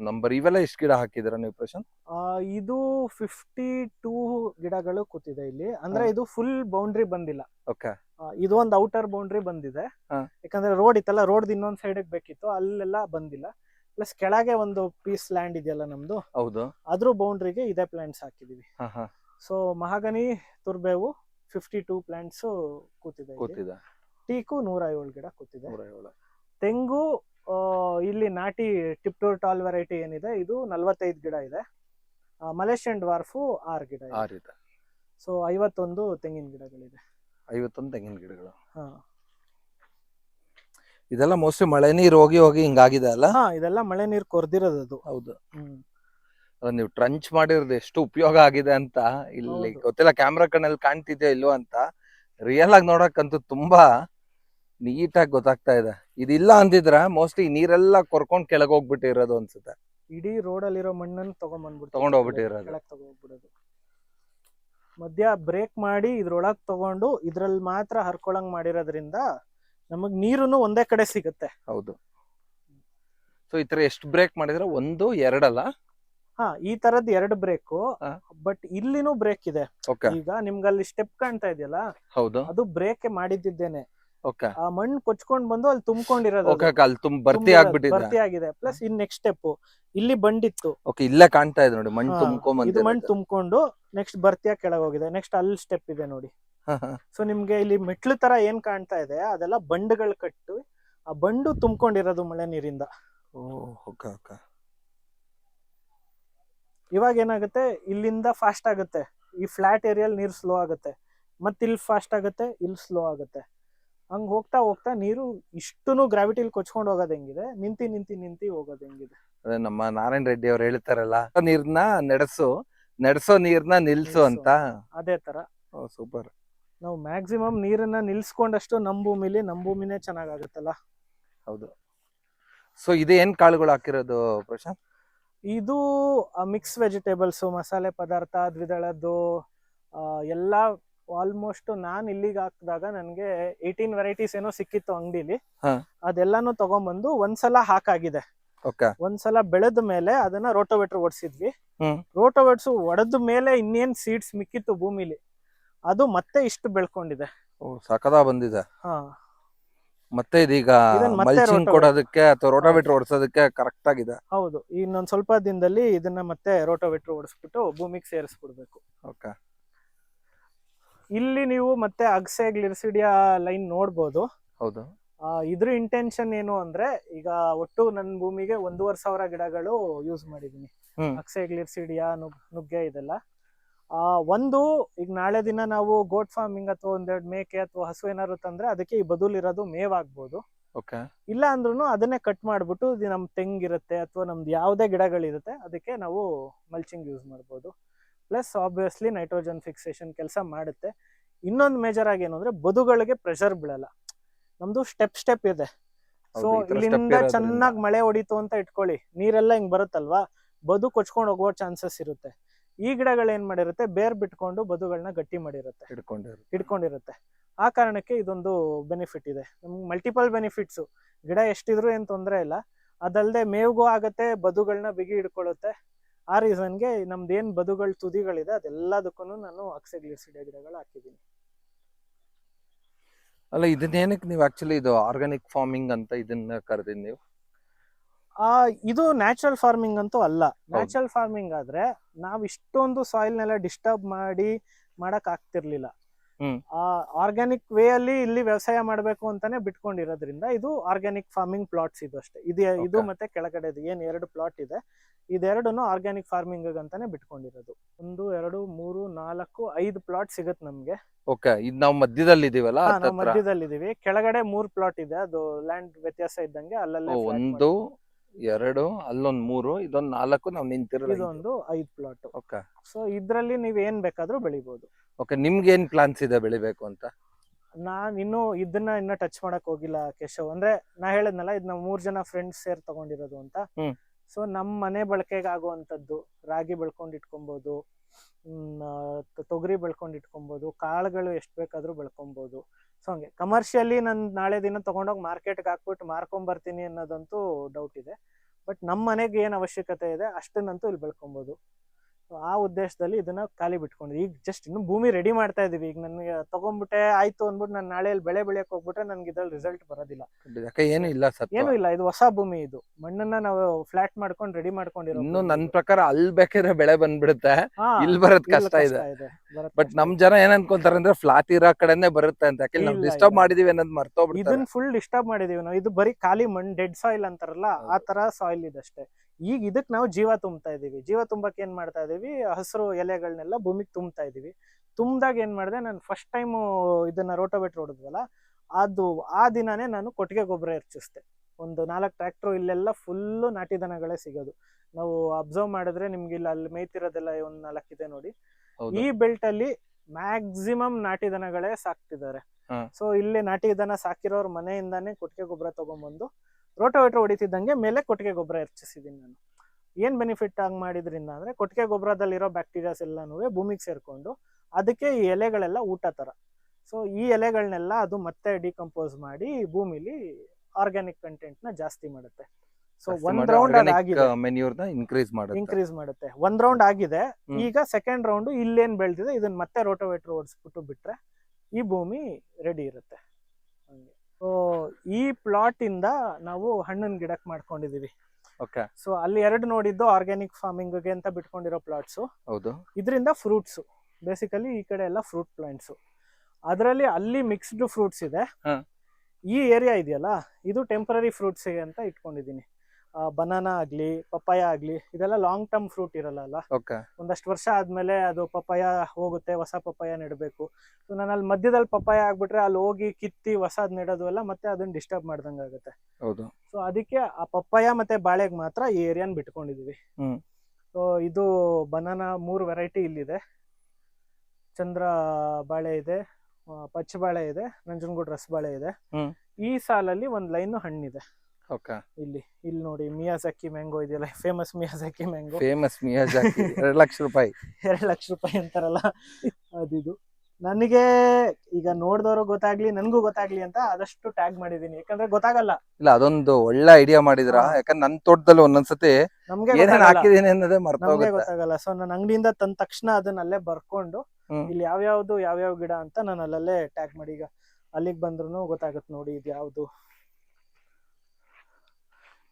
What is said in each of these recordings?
Number ಇವೆಲ್ಲ ಎಷ್ಟು ಗಿಡ ಹಾಕಿದಿರ ನೀವು ಪ್ರಶಾಂತ್? ಆ, ಇದು ಫಿಫ್ಟಿ ಟೂ ಗಿಡಗಳು ಕೂತಿದೆ ಇಲ್ಲಿ. ಅಂದ್ರೆ ಹಾ. ಇದು ಫುಲ್ ಬೌಂಡ್ರಿ ಬಂದಿಲ್ಲ. ಓಕೆ ಆ, ಇದು ಒಂದು ಔಟರ್ ಬೌಂಡ್ರಿ ಬಂದಿದೆ. ಹಾ. ಯಾಕಂದ್ರೆ ರೋಡ್ ಇತ್ತಲ್ಲ ರೋಡ್ ಇನ್ನೊಂದ್ ಸೈಡ್ ಬೇಕಿತ್ತು ಅಲ್ಲೆಲ್ಲ ಬಂದಿಲ್ಲ. ಪ್ಲಸ್ ಕೆಳಗೆ ಒಂದು ಪೀಸ್ ಲ್ಯಾಂಡ್ ಇದೆಯಲ್ಲ ನಮ್ದು. ಹೌದು. ಅದ್ರ ಬೌಂಡ್ರಿಗೆ ಇದೇ ಪ್ಲಾಂಟ್ಸ್ ಹಾಕಿದೀವಿ. ಹಾ ಹಾ. ಸೊ ಮಹಾಗನಿ ತುರ್ಬೇವು ಫಿಫ್ಟಿ ಟೂ ಪ್ಲಾಂಟ್ಸ್ ಕೂತಿದೆ ಕೂತಿದೆ. ಟೀಕು ನೂರ ಏಳು ಗಿಡ ಕೂತಿದೆ. ನೂರ ಏಳು. ತೆಂಗು ಇಲ್ಲಿ ನಾಟಿ ಟಿಪ್ಟೂರ್ ಟಾಲ್ ವೆರೈಟಿ ಏನಿದೆ? ಇದು ನಲ್ವತ್ತೈದು ಗಿಡ ಇದೆ. ಮಲೇಷಿಯನ್ ಡ್ವಾರ್ಫು ಆರು ಗಿಡ ಇದೆ. ಆರಿದೆ. ಸೊ ಐವತ್ತೊಂದು ತೆಂಗಿನ ಗಿಡಗಳಿದೆ. ಐವತ್ತೊಂದು ತೆಂಗಿನ ಗಿಡಗಳು. ಹಾ. ಇದೆಲ್ಲ ಮೋಸ್ಟ್ಲಿ ಮಳೆ ನೀರು ಹೋಗಿ ಹೋಗಿ ಹಿಂಗಾಗಿದೆ ಅಲ್ಲ? ಹಾ ಇದೆಲ್ಲ ಮಳೆ ನೀರು ಕೊರ್ದಿರೋದು ಅದು. ಹೌದು. ಹ್ಮ್. ನೀವು ಟ್ರಂಚ್ ಮಾಡಿರೋದು ಎಷ್ಟು ಉಪಯೋಗ ಆಗಿದೆ ಅಂತ ಇಲ್ಲಿ ಹೌದು. ಗೊತ್ತಿಲ್ಲ ಕ್ಯಾಮ್ರಾ ಕಣ್ಣಲ್ಲಿ ಕಾಣ್ತಿದ್ಯೋ ಇಲ್ವೋ ಅಂತ. ರಿಯಲ್ ಆಗಿ ನೋಡಕ್ಕಂತೂ ತುಂಬಾ ನೀಟಾಗಿ ಗೊತ್ತಾಗ್ತಾ ಇದೆ. ಇದಿಲ್ಲ ಅಂದಿದ್ರ ಮೋಸ್ಟ್ಲಿ ನೀರೆಲ್ಲ ಕೊರ್ಕೊಂಡ್ ಕೆಳಗೆ ಹೋಗ್ಬಿಟ್ಟಿರೋದು ಅನ್ಸುತ್ತೆ. ಇಡೀ ರೋಡಲ್ಲಿರೋ ಮಣ್ಣನ್ನು ತಗೊಂಡ್ಬಂದ್ಬಿಟ್ಟು ತಗೊಂಡ್ ಹೋಗ್ಬಿಟ್ಟಿರೋದು. ಕೆಳಗ್ ತಗೊಂಡ್ಬಿಡೋದು. ಮಧ್ಯ ಬ್ರೇಕ್ ಮಾಡಿ ಇದ್ರೊಳಗ್ ತಗೊಂಡು ಇದ್ರಲ್ಲಿ ಮಾತ್ರ ಹರ್ಕೊಳಂಗ್ ಮಾಡಿರೋದ್ರಿಂದ ನಮಗ್ ನೀರುನು ಒಂದೇ ಕಡೆ ಸಿಗುತ್ತೆ. ಹೌದು. ಸೊ ಈ ತರ ಎಷ್ಟು ಬ್ರೇಕ್ ಮಾಡಿದ್ರೆ ಒಂದು ಎರಡಲ್ಲ? ಹಾ ಈ ತರದ್ ಎರಡು ಬ್ರೇಕು ಹಾ. ಬಟ್ ಇಲ್ಲಿನೂ ಬ್ರೇಕ್ ಇದೆ. ಓಕೆ ಈಗ ನಿಮ್ಗಲ್ಲಿ ಸ್ಟೆಪ್ ಕಾಣ್ತಾ ಇದೆಯಲ್ಲ? ಹೌದು. ಅದು ಬ್ರೇಕ್ ಮಾಡಿದ್ದಿದ್ದೇನೆ. ಓಕೆ ಆ ಮಣ್ಣು ಕೊಚ್ಕೊಂಡ್ ಬಂದು ಅಲ್ಲಿ ತುಂಬ್ಕೊಂಡಿರೋದು ಓಕೆ ಅಲ್ಲಿ ತುಂಬ ಭರ್ತಿ ಆಗ್ಬಿಟ್ಟು ಆಗ್ಬಿಟ್ಟಿದೆ. ಭರ್ತಿ ಆಗಿದೆ. ಪ್ಲಸ್ ಇನ್ ನೆಕ್ಸ್ಟ್ ಸ್ಟೆಪ್ ಇಲ್ಲಿ ಬಂಡಿತ್ತು ಓಕೆ ಇಲ್ಲೇ ಕಾಣ್ತಾ ಇದೆ ನೋಡಿ ಮಣ್ಣು ಹಾ, ತುಂಬ್ಕೊಂಡ್ ಇದು ಮಣ್ಣು ತುಂಬಿಕೊಂಡು ನೆಕ್ಸ್ಟ್ ಬರ್ತಿಯ ಕೆಳಗೆ ಹೋಗಿದೆ ನೆಕ್ಸ್ಟ್ ಅಲ್ಲಿ ಸ್ಟೆಪ್ ಇದೆ ನೋಡಿ. ಸೊ ನಿಮ್ಗೆ ಇಲ್ಲಿ ಮೆಟ್ಲು ತರ ಏನ್ ಕಾಣ್ತಾ ಇದೆ ಅದೆಲ್ಲ ಬಂಡುಗಳು ಕಟ್ಟು ಆ ಬಂಡು ತುಂಬಿಕೊಂಡಿರೋದು ಮಳೆ ನೀರಿಂದ. ಓಕೆ ಓಕೆ ಇವಾಗ ಏನಾಗುತ್ತೆ ಇಲ್ಲಿಂದ ಫಾಸ್ಟ್ ಆಗುತ್ತೆ. ಈ ಫ್ಲಾಟ್ ಏರಿಯಲ್ಲಿ ನೀರು ಸ್ಲೋ ಆಗುತ್ತೆ. ಮತ್ತೆ ಇಲ್ಲಿ ಫಾಸ್ಟ್ ಆಗುತ್ತೆ ಇಲ್ಲಿ ಸ್ಲೋ ಆಗುತ್ತೆ. ಹಂಗ್ ಹೋಗ್ತಾ ಹೋಗ್ತಾ ನೀರು ಇಷ್ಟುನು ಗ್ರಾವಿಟಿಲಿ ಕೊಚ್ಕೊಂಡು ಹೋಗೋದ್ ಹೆಂಗಿದೆ? ನಿಂತಿ ನಿಂತಿ ನಿಂತಿ ಹೋಗೋದು ಹೆಂಗಿದೆ? ಅದೇ ನಮ್ಮ ನಾರಾಯಣ ರೆಡ್ಡಿ ಅವ್ರು ಹೇಳ್ತಾರಲ್ಲ ನೀರ್ನ ನಡೆಸು ನಡೆಸೋ ನೀರ್ನ ನಿಲ್ಸು. ಅಂತ. ಅದೇ ತರ. ಸೂಪರ್. ನಾವು ಮ್ಯಾಕ್ಸಿಮಮ್ ನೀರನ್ನ ನಿಲ್ಸ್ಕೊಂಡಷ್ಟು ನಮ್ ಭೂಮಿಲಿ ನಮ್ ಭೂಮಿನೇ ಚೆನ್ನಾಗಾಗುತ್ತಲ್ಲ? ಹೌದು. ಸೊ ಇದು ಏನ್ ಕಾಳುಗಳು ಹಾಕಿರೋದು ಪ್ರಶಾಂತ್? ಇದು ಮಿಕ್ಸ್ ವೆಜಿಟೇಬಲ್ಸ್ ಮಸಾಲೆ ಪದಾರ್ಥ ದ್ವಿದಳದ್ದು ಎಲ್ಲ ಆಲ್ಮೋಸ್ಟ್ ನಾನು ಇಲ್ಲಿಗೆ ಹಾಕಿದಾಗ ನನಗೆ ಏಯ್ಟೀನ್ ವೆರೈಟೀಸ್ ಏನೋ ಸಿಕ್ಕಿತ್ತು ಅಂಗಡಿಲಿ. ಅದೆಲ್ಲಾನು ತಗೊಂಬಂದು ಒಂದ್ಸಲ ಹಾಕಾಗಿದೆ. ಓಕೆ. ಒಂದ್ಸಲ ಬೆಳೆದ ಮೇಲೆ ಅದನ್ನ ರೋಟೋವೇಟರ್ ಓಡಿಸಿದ್ವಿ. ರೋಟೋವೆಟ್ಸ್ ಒಡೆದ ಮೇಲೆ ಇನ್ನೇನ್ ಸೀಡ್ಸ್ ಮಿಕ್ಕಿತ್ತು ಭೂಮಿಲಿ. ಅದು ಮತ್ತೆ ಇಷ್ಟು ಬೆಳ್ಕೊಂಡಿದೆ. ಓ ಸಕದಾ ಬಂದಿದೆ. ಹಾ. ಮತ್ತೆ ಇದೀಗ ಮಲ್ಚಿಂಗ್ ಕೊಡೋದಕ್ಕೆ ಅಥವಾ ರೋಟೋವೇಟರ್ ಓಡಿಸೋದಕ್ಕೆ ಕರೆಕ್ಟ್ ಆಗಿದೆ. ಹೌದು. ಇನ್ನೊಂದ್ ಸ್ವಲ್ಪ ದಿನದಲ್ಲಿ ಇದನ್ನ ಮತ್ತೆ ರೋಟೋವೇಟರ್ ಓಡಿಸ್ಬಿಟ್ಟು ಭೂಮಿಗೆ ಸೇರಿಸ್ಬಿಡ್ಬೇಕು. ಓಕೆ. ಇಲ್ಲಿ ನೀವು ಮತ್ತೆ ಅಗ್ಸೆ ಗ್ಲಿರ್ಸಿಡಿಯಾ ಲೈನ್ ನೋಡ್ಬೋದು. ಹೌದು. ಆ, ಇದ್ರ ಇಂಟೆನ್ಷನ್ ಏನು ಅಂದ್ರೆ ಈಗ ಒಟ್ಟು ನನ್ನ ಭೂಮಿಗೆ ಒಂದೂವರೆ ಸಾವಿರ ಗಿಡಗಳು ಯೂಸ್ ಮಾಡಿದೀನಿ. ಅಕ್ಸೆ ಗ್ಲಿರ್ಸಿಡಿಯಾ ನುಗ್ ನುಗ್ಗೆ ಇದೆಲ್ಲ. ಆ, ಒಂದು ಈಗ ನಾಳೆ ದಿನ ನಾವು ಗೋಟ್ ಫಾರ್ಮಿಂಗ್ ಅಥವಾ ಒಂದೆರಡು ಮೇಕೆ ಅಥವಾ ಹಸು ಏನಾದ್ರು ತಂದ್ರೆ ಅದಕ್ಕೆ ಈ ಬದುಲಿರೋದು ಮೇವಾಗ್ಬೋದು ಓಕೆ. ಇಲ್ಲ ಅಂದ್ರೂ ಅದನ್ನೇ ಕಟ್ ಮಾಡ್ಬಿಟ್ಟು ಇದು ನಮ್ ತೆಂಗಿರುತ್ತೆ ಅಥವಾ ನಮ್ದು ಯಾವುದೇ ಗಿಡಗಳಿರುತ್ತೆ ಅದಕ್ಕೆ ನಾವು ಮಲ್ಚಿಂಗ್ ಯೂಸ್ ಮಾಡ್ಬೋದು. ಪ್ಲಸ್ ಆಬ್ವಿಯಸ್ಲಿ ನೈಟ್ರೋಜನ್ ಫಿಕ್ಸೇಷನ್ ಕೆಲಸ ಮಾಡುತ್ತೆ. ಇನ್ನೊಂದು ಮೇಜರ್ ಆಗಿ ಏನು ಅಂದ್ರೆ ಬದುಗಳಿಗೆ ಪ್ರೆಷರ್ ಬೀಳಲ್ಲ. ನಮ್ದು ಸ್ಟೆಪ್ ಸ್ಟೆಪ್ ಇದೆ. ಸೊ ಇಲ್ಲಿಂದ ಚೆನ್ನಾಗಿ ಮಳೆ ಹೊಡಿತು ಅಂತ ಇಟ್ಕೊಳ್ಳಿ. ನೀರೆಲ್ಲ ಹಿಂಗ್ ಬರುತ್ತಲ್ವಾ? ಬದು ಕೊಚ್ಕೊಂಡು ಹೋಗೋ ಚಾನ್ಸಸ್ ಇರುತ್ತೆ. ಈ ಗಿಡಗಳು ಏನ್ ಮಾಡಿರುತ್ತೆ? ಬೇರ್ ಬಿಟ್ಕೊಂಡು ಬದುಗಳನ್ನ ಗಟ್ಟಿ ಮಾಡಿರುತ್ತೆ. ಇಟ್ಕೊಂಡಿರುತ್ತೆ. ಹಿಡ್ಕೊಂಡಿರುತ್ತೆ ಆ ಕಾರಣಕ್ಕೆ ಇದೊಂದು ಬೆನಿಫಿಟ್ ಇದೆ. ನಮ್ಗೆ ಮಲ್ಟಿಪಲ್ ಬೆನಿಫಿಟ್ಸು ಗಿಡ ಎಷ್ಟಿದ್ರು ಏನ್ ತೊಂದರೆ ಇಲ್ಲ. ಅದಲ್ಲದೆ ಮೇವ್ಗೂ ಆಗತ್ತೆ ಬದುಗಳನ್ನ ಬಿಗಿ ಹಿಡ್ಕೊಳ್ಳುತ್ತೆ. ಆ ರೀಸನ್ಗೆ ನಮ್ದು ಏನು ಬದುಗಳ ತುದಿಗಳಿದೆ ಅದೆಲ್ಲದಕ್ಕೂ ನಾನು ಅಕ್ಸೆಗ್ಲಿಸಿಡಿಯ ಗಿಡಗಳು ಹಾಕಿದ್ದೀನಿ. ಅಲ್ಲ ಇದನ್ನೇನಕ್ಕೆ ನೀವು ಆಕ್ಚುಲಿ ಇದು ಆರ್ಗಾನಿಕ್ ಫಾರ್ಮಿಂಗ್ ಅಂತ ಇದನ್ನ ಕರೆದಿದ್ ನೀವು? ಆ ಇದು ನ್ಯಾಚುರಲ್ ಫಾರ್ಮಿಂಗ್ ಅಂತೂ ಅಲ್ಲ. ನ್ಯಾಚುರಲ್ ಫಾರ್ಮಿಂಗ್ ಆದ್ರೆ ನಾವು ಇಷ್ಟೊಂದು ಸಾಯಿಲ್ನೆಲ್ಲ ಡಿಸ್ಟರ್ಬ್ ಮಾಡಿ ಮಾಡಕ್ ಆಗ್ತಿರ್ಲಿಲ್ಲ. ಹ್ಮ್. ಆ ಆರ್ಗ್ಯಾನಿಕ್ ವೇ ಅಲ್ಲಿ ಇಲ್ಲಿ ವ್ಯವಸಾಯ ಮಾಡಬೇಕು ಅಂತಾನೆ ಬಿಟ್ಕೊಂಡಿರೋದ್ರಿಂದ ಇದು ಆರ್ಗ್ಯಾನಿಕ್ ಫಾರ್ಮಿಂಗ್ ಪ್ಲಾಟ್ಸ್ ಇದು ಅಷ್ಟೇ. ಇದು ಇದು ಮತ್ತೆ ಕೆಳಗಡೆ ಏನ್ ಎರಡು ಪ್ಲಾಟ್ ಇದೆ ಇದೆರಡನ್ನು ಆರ್ಗ್ಯಾನಿಕ್ ಫಾರ್ಮಿಂಗ್ ಅಂತಾನೆ ಬಿಟ್ಕೊಂಡಿರೋದು. ಒಂದು ಎರಡು ಮೂರು ನಾಲ್ಕು ಐದು ಪ್ಲಾಟ್ ಸಿಗುತ್ತೆ ನಮ್ಗೆ. ಓಕೆ ಇದು ನಾವು ಮಧ್ಯದಲ್ಲಿ ಇದೀವಲ್ಲ ಮಧ್ಯದಲ್ಲಿ ಇದೀವಿ ಕೆಳಗಡೆ ಮೂರ್ ಪ್ಲಾಟ್ ಇದೆ. ಅದು ಲ್ಯಾಂಡ್ ವ್ಯತ್ಯಾಸ ಇದ್ದಂಗೆ ಅಲ್ಲಲ್ಲಿ ಒಂದು. ಎರಡು ಅಲ್ಲೊಂದ್ ಮೂರು ಇದೊಂದ್ ನಾಲ್ಕು ನಾವು ನಿಂತಿರೋದು ಇದೊಂದು ಐದ್ ಪ್ಲಾಟ್ ಓಕೆ ಸೊ ಇದ್ರಲ್ಲಿ ನೀವ್ ಏನ್ ಬೇಕಾದ್ರೂ ಬೆಳಿಬಹುದು ಓಕೆ ನಿಮ್ಗೆ ಏನ್ ಪ್ಲಾನ್ಸ್ ಇದೆ ಬೆಳಿಬೇಕು ಅಂತ? ನಾನ್ ಇನ್ನು ಇದನ್ನ ಇನ್ನ ಟಚ್ ಮಾಡಕ್ ಹೋಗಿಲ್ಲ ಕೇಶವ್. ಅಂದ್ರೆ ನಾ ಹೇಳದ್ನಲ್ಲ ಇದ್ ನಾವ್ ಮೂರ್ ಜನ ಫ್ರೆಂಡ್ಸ್ ಸೇರ್ ತಗೊಂಡಿರೋದು ಅಂತ. ಹ್ಮ್. ಸೊ ನಮ್ ಮನೆ ಬಳಕೆಗೆ ಆಗುವಂತದ್ದು ರಾಗಿ ಬೆಳ್ಕೊಂಡ್ ಇಟ್ಕೊಬಹುದು ತೊಗರಿ ಬೆಳ್ಕೊಂಡ್ ಇಟ್ಕೊಬಹುದು ಕಾಳುಗಳು ಎಷ್ಟ್ ಬೇಕಾದ್ರೂ ಬೆಳ್ಕೊಬಹುದು ಸೊ ಹಂಗೆ ಕಮರ್ಷಿಯಲಿ ನಾನು ನಾಳೆ ದಿನ ತಗೊಂಡೋಗಿ ಮಾರ್ಕೆಟ್ಗೆ ಹಾಕ್ಬಿಟ್ಟು ಮಾರ್ಕೊಂಬರ್ತೀನಿ ಅನ್ನೋದಂತೂ ಡೌಟ್ ಇದೆ. ಬಟ್ ನಮ್ಮ ಮನೆಗೆ ಏನು ಅವಶ್ಯಕತೆ ಇದೆ ಅಷ್ಟನ್ನಂತೂ ಇಲ್ಲಿ ಬೆಳ್ಕೊಬಹುದು So, ಆ ಉದ್ದೇಶದಲ್ಲಿ ಇದನ್ನ ಖಾಲಿ ಬಿಟ್ಕೊಂಡ್ವಿ ಈಗ ಜಸ್ಟ್ ಇನ್ನು ಭೂಮಿ ರೆಡಿ ಮಾಡ್ತಾ ಇದೀವಿ. ಈಗ ನನಗೆ ತಗೊಂಡ್ಬಿಟ್ಟೆ ಆಯ್ತು ಅಂದ್ಬಿಟ್ಟು ನಾನು ನಾಳೆ ಬೆಳೆ ಬೆಳೆಯಕ್ ಹೋಗ್ಬಿಟ್ರೆ ನನ್ಗೆ ಇದ್ರಲ್ಲಿ ರಿಸಲ್ಟ್ ಬರೋದಿಲ್ಲ. ಏನು ಇಲ್ಲ ಸರ್. ಏನು ಇಲ್ಲ ಇದು ಹೊಸ ಭೂಮಿ ಇದು. ಮಣ್ಣನ್ನ ನಾವು ಫ್ಲಾಟ್ ಮಾಡ್ಕೊಂಡು ರೆಡಿ ಮಾಡ್ಕೊಂಡಿರೋ ಇನ್ನು ನನ್ ಪ್ರಕಾರ ಅಲ್ಲಿ ಬೇಕಾದ್ರೆ ಬೆಳೆ ಬಂದ್ಬಿಡುತ್ತೆ. ಇಲ್ ಇಲ್ಲಿ ಬರೋದ್ ಕಷ್ಟ ಇದೆ. ಬಟ್ ನಮ್ ಜನ ಏನ್ ಅನ್ಕೊಂತಾರೆ ಅಂದ್ರೆ ಫ್ಲಾಟ್ ಇರೋ ಕಡೆನೆ ಬರುತ್ತೆ ಅಂತ. ಯಾಕೆ ನಾವು ಡಿಸ್ಟರ್ಬ್. ಮಾಡಿದೀವಿ ಅನ್ನೋದು ಮರ್ತೋಗ್ಬಿಡ್ತಾರೆ. ಇದನ್ನ ಫುಲ್ ಡಿಸ್ಟರ್ಬ್ ಮಾಡಿದೀವಿ ನಾವು. ಇದು ಬರೀ ಖಾಲಿ ಮಣ್ಣು ಡೆಡ್ ಸಾಯಿಲ್ ಅಂತಾರಲ್ಲ ಆ ತರ ಸಾಯಿಲ್ ಇದಷ್ಟೇ ಈಗ ಇದಕ್ ನಾವು ಜೀವ ತುಂಬ್ತಾ ಇದೀವಿ. ಜೀವ ತುಂಬಕ್ಕೆ ಏನ್ ಮಾಡ್ತಾ ಇದೀವಿ? ಹಸಿರು ಎಲೆಗಳನ್ನೆಲ್ಲ ಭೂಮಿಗೆ ತುಂಬ್ತಾ ಇದೀವಿ. ತುಂಬ್ದಾಗ ಏನ್ ಮಾಡಿದೆ ನಾನು ಫಸ್ಟ್ ಟೈಮ್ ಇದನ್ನ ರೋಟೋವೇಟ್ರ್ ಹೊಡೆದ್ವಲ್ಲ ಅದು ಆ ದಿನಾನೇ ನಾನು ಕೊಟ್ಟಿಗೆ ಗೊಬ್ಬರ ಹೆಚ್ಚಿಸ್ದೆ ಒಂದು ನಾಲ್ಕು ಟ್ರ್ಯಾಕ್ಟ್ರು ಇಲ್ಲೆಲ್ಲ ಫುಲ್ಲು ನಾಟಿ ದನಗಳೇ ಸಿಗೋದು. ನಾವು ಅಬ್ಸರ್ವ್ ಮಾಡಿದ್ರೆ ನಿಮ್ಗೆ ಇಲ್ಲಿ ಅಲ್ಲಿ ಮೇಯ್ತಿರೋದೆಲ್ಲ ಒಂದ್ ನಾಲ್ಕಿದೆ ನೋಡಿ. ಈ ಬೆಲ್ಟ್ ಅಲ್ಲಿ ಮ್ಯಾಕ್ಸಿಮಮ್ ನಾಟಿ ದನಗಳೇ ಸಾಕ್ತಿದ್ದಾರೆ. ಸೊ ಇಲ್ಲಿ ನಾಟಿ ದನ ಸಾಕಿರೋರ್ ಮನೆಯಿಂದಾನೇ ಕೊಟ್ಟಿಗೆ ಗೊಬ್ಬರ ತಗೊಂಡ್ಬಂದು ರೋಟೋವೇಟರ್ ಹೊಡಿತಿದ್ದಂಗೆ ಮೇಲೆ ಕೊಟ್ಟಿಗೆ ಗೊಬ್ಬರ ಹೆಚ್ಚಿಸಿದ್ದೀನಿ ನಾನು. ಏನು ಬೆನಿಫಿಟ್ ಆಗಿ ಮಾಡಿದ್ರಿಂದ ಅಂದ್ರೆ ಕೊಟ್ಟಿಗೆ ಗೊಬ್ಬರದಲ್ಲಿರೋ ಬ್ಯಾಕ್ಟೀರಿಯಾಸ್ ಎಲ್ಲನೂ ಭೂಮಿಗೆ ಸೇರ್ಕೊಂಡು ಅದಕ್ಕೆ ಈ ಎಲೆಗಳೆಲ್ಲ ಊಟ ಥರ ಸೊ ಈ ಎಲೆಗಳನ್ನೆಲ್ಲ ಅದು ಮತ್ತೆ ಡಿಕಂಪೋಸ್ ಮಾಡಿ ಭೂಮಿಲಿ ಆರ್ಗ್ಯಾನಿಕ್ ಕಂಟೆಂಟ್ನ ಜಾಸ್ತಿ ಮಾಡುತ್ತೆ. ಸೊ ಒಂದ್ ರೌಂಡ್ ಆಗಿದೆ. ಇನ್ಕ್ರೀಸ್ ಮಾಡುತ್ತೆ. ಇನ್ಕ್ರೀಸ್ ಮಾಡುತ್ತೆ. ಒಂದ್ ರೌಂಡ್ ಆಗಿದೆ. ಈಗ ಸೆಕೆಂಡ್ ರೌಂಡ್ ಇಲ್ಲೇನ್ ಬೆಳೆದಿದೆ ಇದನ್ನ ಮತ್ತೆ ರೋಟೋವೇಟರ್ ಓಡಿಸ್ಬಿಟ್ಟು ಬಿಟ್ರೆ ಈ ಭೂಮಿ ರೆಡಿ ಇರುತ್ತೆ. ಸೊ ಈ ಪ್ಲಾಟ್ ಇಂದ ನಾವು ಹಣ್ಣಿನ ಗಿಡಕ್ ಮಾಡ್ಕೊಂಡಿದೀವಿ. ಓಕೆ ಸೊ ಅಲ್ಲಿ ಎರಡು ನೋಡಿದ್ದು ಆರ್ಗ್ಯಾನಿಕ್ ಫಾರ್ಮಿಂಗ್ಗೆ ಅಂತ ಬಿಟ್ಕೊಂಡಿರೋ ಪ್ಲಾಟ್ಸ್ ಹೌದು. ಇದರಿಂದ ಫ್ರೂಟ್ಸ್ ಬೇಸಿಕಲಿ ಈ ಕಡೆ ಎಲ್ಲ ಫ್ರೂಟ್ ಪ್ಲಾಂಟ್ಸ್ ಅದರಲ್ಲಿ ಅಲ್ಲಿ ಮಿಕ್ಸ್ಡ್ ಫ್ರೂಟ್ಸ್ ಇದೆ. ಈ ಏರಿಯಾ ಇದೆಯಲ್ಲ ಇದು ಟೆಂಪರರಿ ಫ್ರೂಟ್ಸ್ ಅಂತ ಇಟ್ಕೊಂಡಿದ್ದೀನಿ ಬನಾನಾ ಆಗ್ಲಿ ಪಪ್ಪಾಯ ಆಗ್ಲಿ ಇದೆಲ್ಲ ಲಾಂಗ್ ಟರ್ಮ್ ಫ್ರೂಟ್ ಇರಲ್ಲ ಅಲ್ಲ ಒಂದಷ್ಟು ವರ್ಷ ಆದ್ಮೇಲೆ ಅದು ಪಪ್ಪಾಯ ಹೋಗುತ್ತೆ ಹೊಸ ಪಪ್ಪಾಯ ನೆಡಬೇಕು. ಸೊ ನಾನು ಅಲ್ಲಿ ಮಧ್ಯದಲ್ಲಿ ಪಪ್ಪಾಯ ಆಗ್ಬಿಟ್ರೆ ಅಲ್ಲಿ ಹೋಗಿ ಕಿತ್ತಿ ಹೊಸದ್ ನೆಡೋದು ಎಲ್ಲ ಮತ್ತೆ ಅದನ್ನ ಡಿಸ್ಟರ್ಬ್ ಮಾಡ್ದಂಗೆ ಆಗುತ್ತೆ. ಹೌದು. ಸೊ ಅದಕ್ಕೆ ಆ ಪಪ್ಪಾಯ ಮತ್ತೆ ಬಾಳೆಗ್ ಮಾತ್ರ ಈ ಏರಿಯಾನ್ ಬಿಟ್ಕೊಂಡಿದೀವಿ. ಸೊ ಇದು ಬನಾನಾ ಮೂರು ವೆರೈಟಿ ಇಲ್ಲಿದೆ. ಚಂದ್ರ ಬಾಳೆ ಇದೆ ಪಚ್ಚ ಬಾಳೆ ಇದೆ ನಂಜನಗೂಡು ರಸ ಬಾಳೆ ಇದೆ. ಈ ಸಾಲಲ್ಲಿ ಒಂದ್ ಲೈನ್ ಹಣ್ಣಿದೆ. ಓಕೆ. ಇಲ್ಲಿ ಇಲ್ಲಿ ನೋಡಿ ಮಿಯಾಸಕ್ಕಿ ಮ್ಯಾಂಗೋ ಇದೆಯಲ್ಲ famous Miyazaki mango famous Miyazaki ಎರಡು ಲಕ್ಷ ರೂಪಾಯಿ. ಎರಡು ಲಕ್ಷ ರೂಪಾಯಿ ಅಂತಾರಲ್ಲ ಅದಿದು. ನನಗೆ ಈಗ ನೋಡಿದವರು ಗೊತ್ತಾಗ್ಲಿ ನನಗೂ ಗೊತ್ತಾಗ್ಲಿ ಅಂತ ಆದಷ್ಟು ಟ್ಯಾಗ್ ಮಾಡಿದೀನಿ ಯಾಕಂದ್ರೆ ಗೊತ್ತಾಗಲ್ಲ. ಇಲ್ಲ ಅದೊಂದು ಒಳ್ಳೆ ಐಡಿಯಾ ಮಾಡಿದ್ರ. ಯಾಕಂದ್ರೆ ನನ್ ತೋಟದಲ್ಲಿ ಒಂದೊಂದ್ಸತಿ ನಮ್ಗೆ ಏನೇನ್ ಗೊತ್ತಾಗಲ್ಲ. ಹಾಕಿದೀನಿ ಅನ್ನೋದೇ ನಮ್ಗೆ ಮರ್ತೋಗುತ್ತೆ ಗೊತ್ತಾಗಲ್ಲ. ಸೊ ನಾನು ಅಂಗಡಿಯಿಂದ ತಂದ ತಕ್ಷಣ ಅದನ್ನ ಅಲ್ಲೇ ಬರ್ಕೊಂಡು ಹ್ಮ್. ಇಲ್ಲಿ ಯಾವ್ಯಾವ್ದು ಯಾವ್ಯಾವ ಗಿಡ ಅಂತ ನಾನು ಅಲ್ಲಲ್ಲೇ ಟ್ಯಾಗ್ ಮಾಡಿ. ಈಗ ಅಲ್ಲಿಗೆ ಬಂದ್ರು ಗೊತ್ತಾಗತ್ತೆ ನೋಡಿ ಇದು ಯಾವ್ದು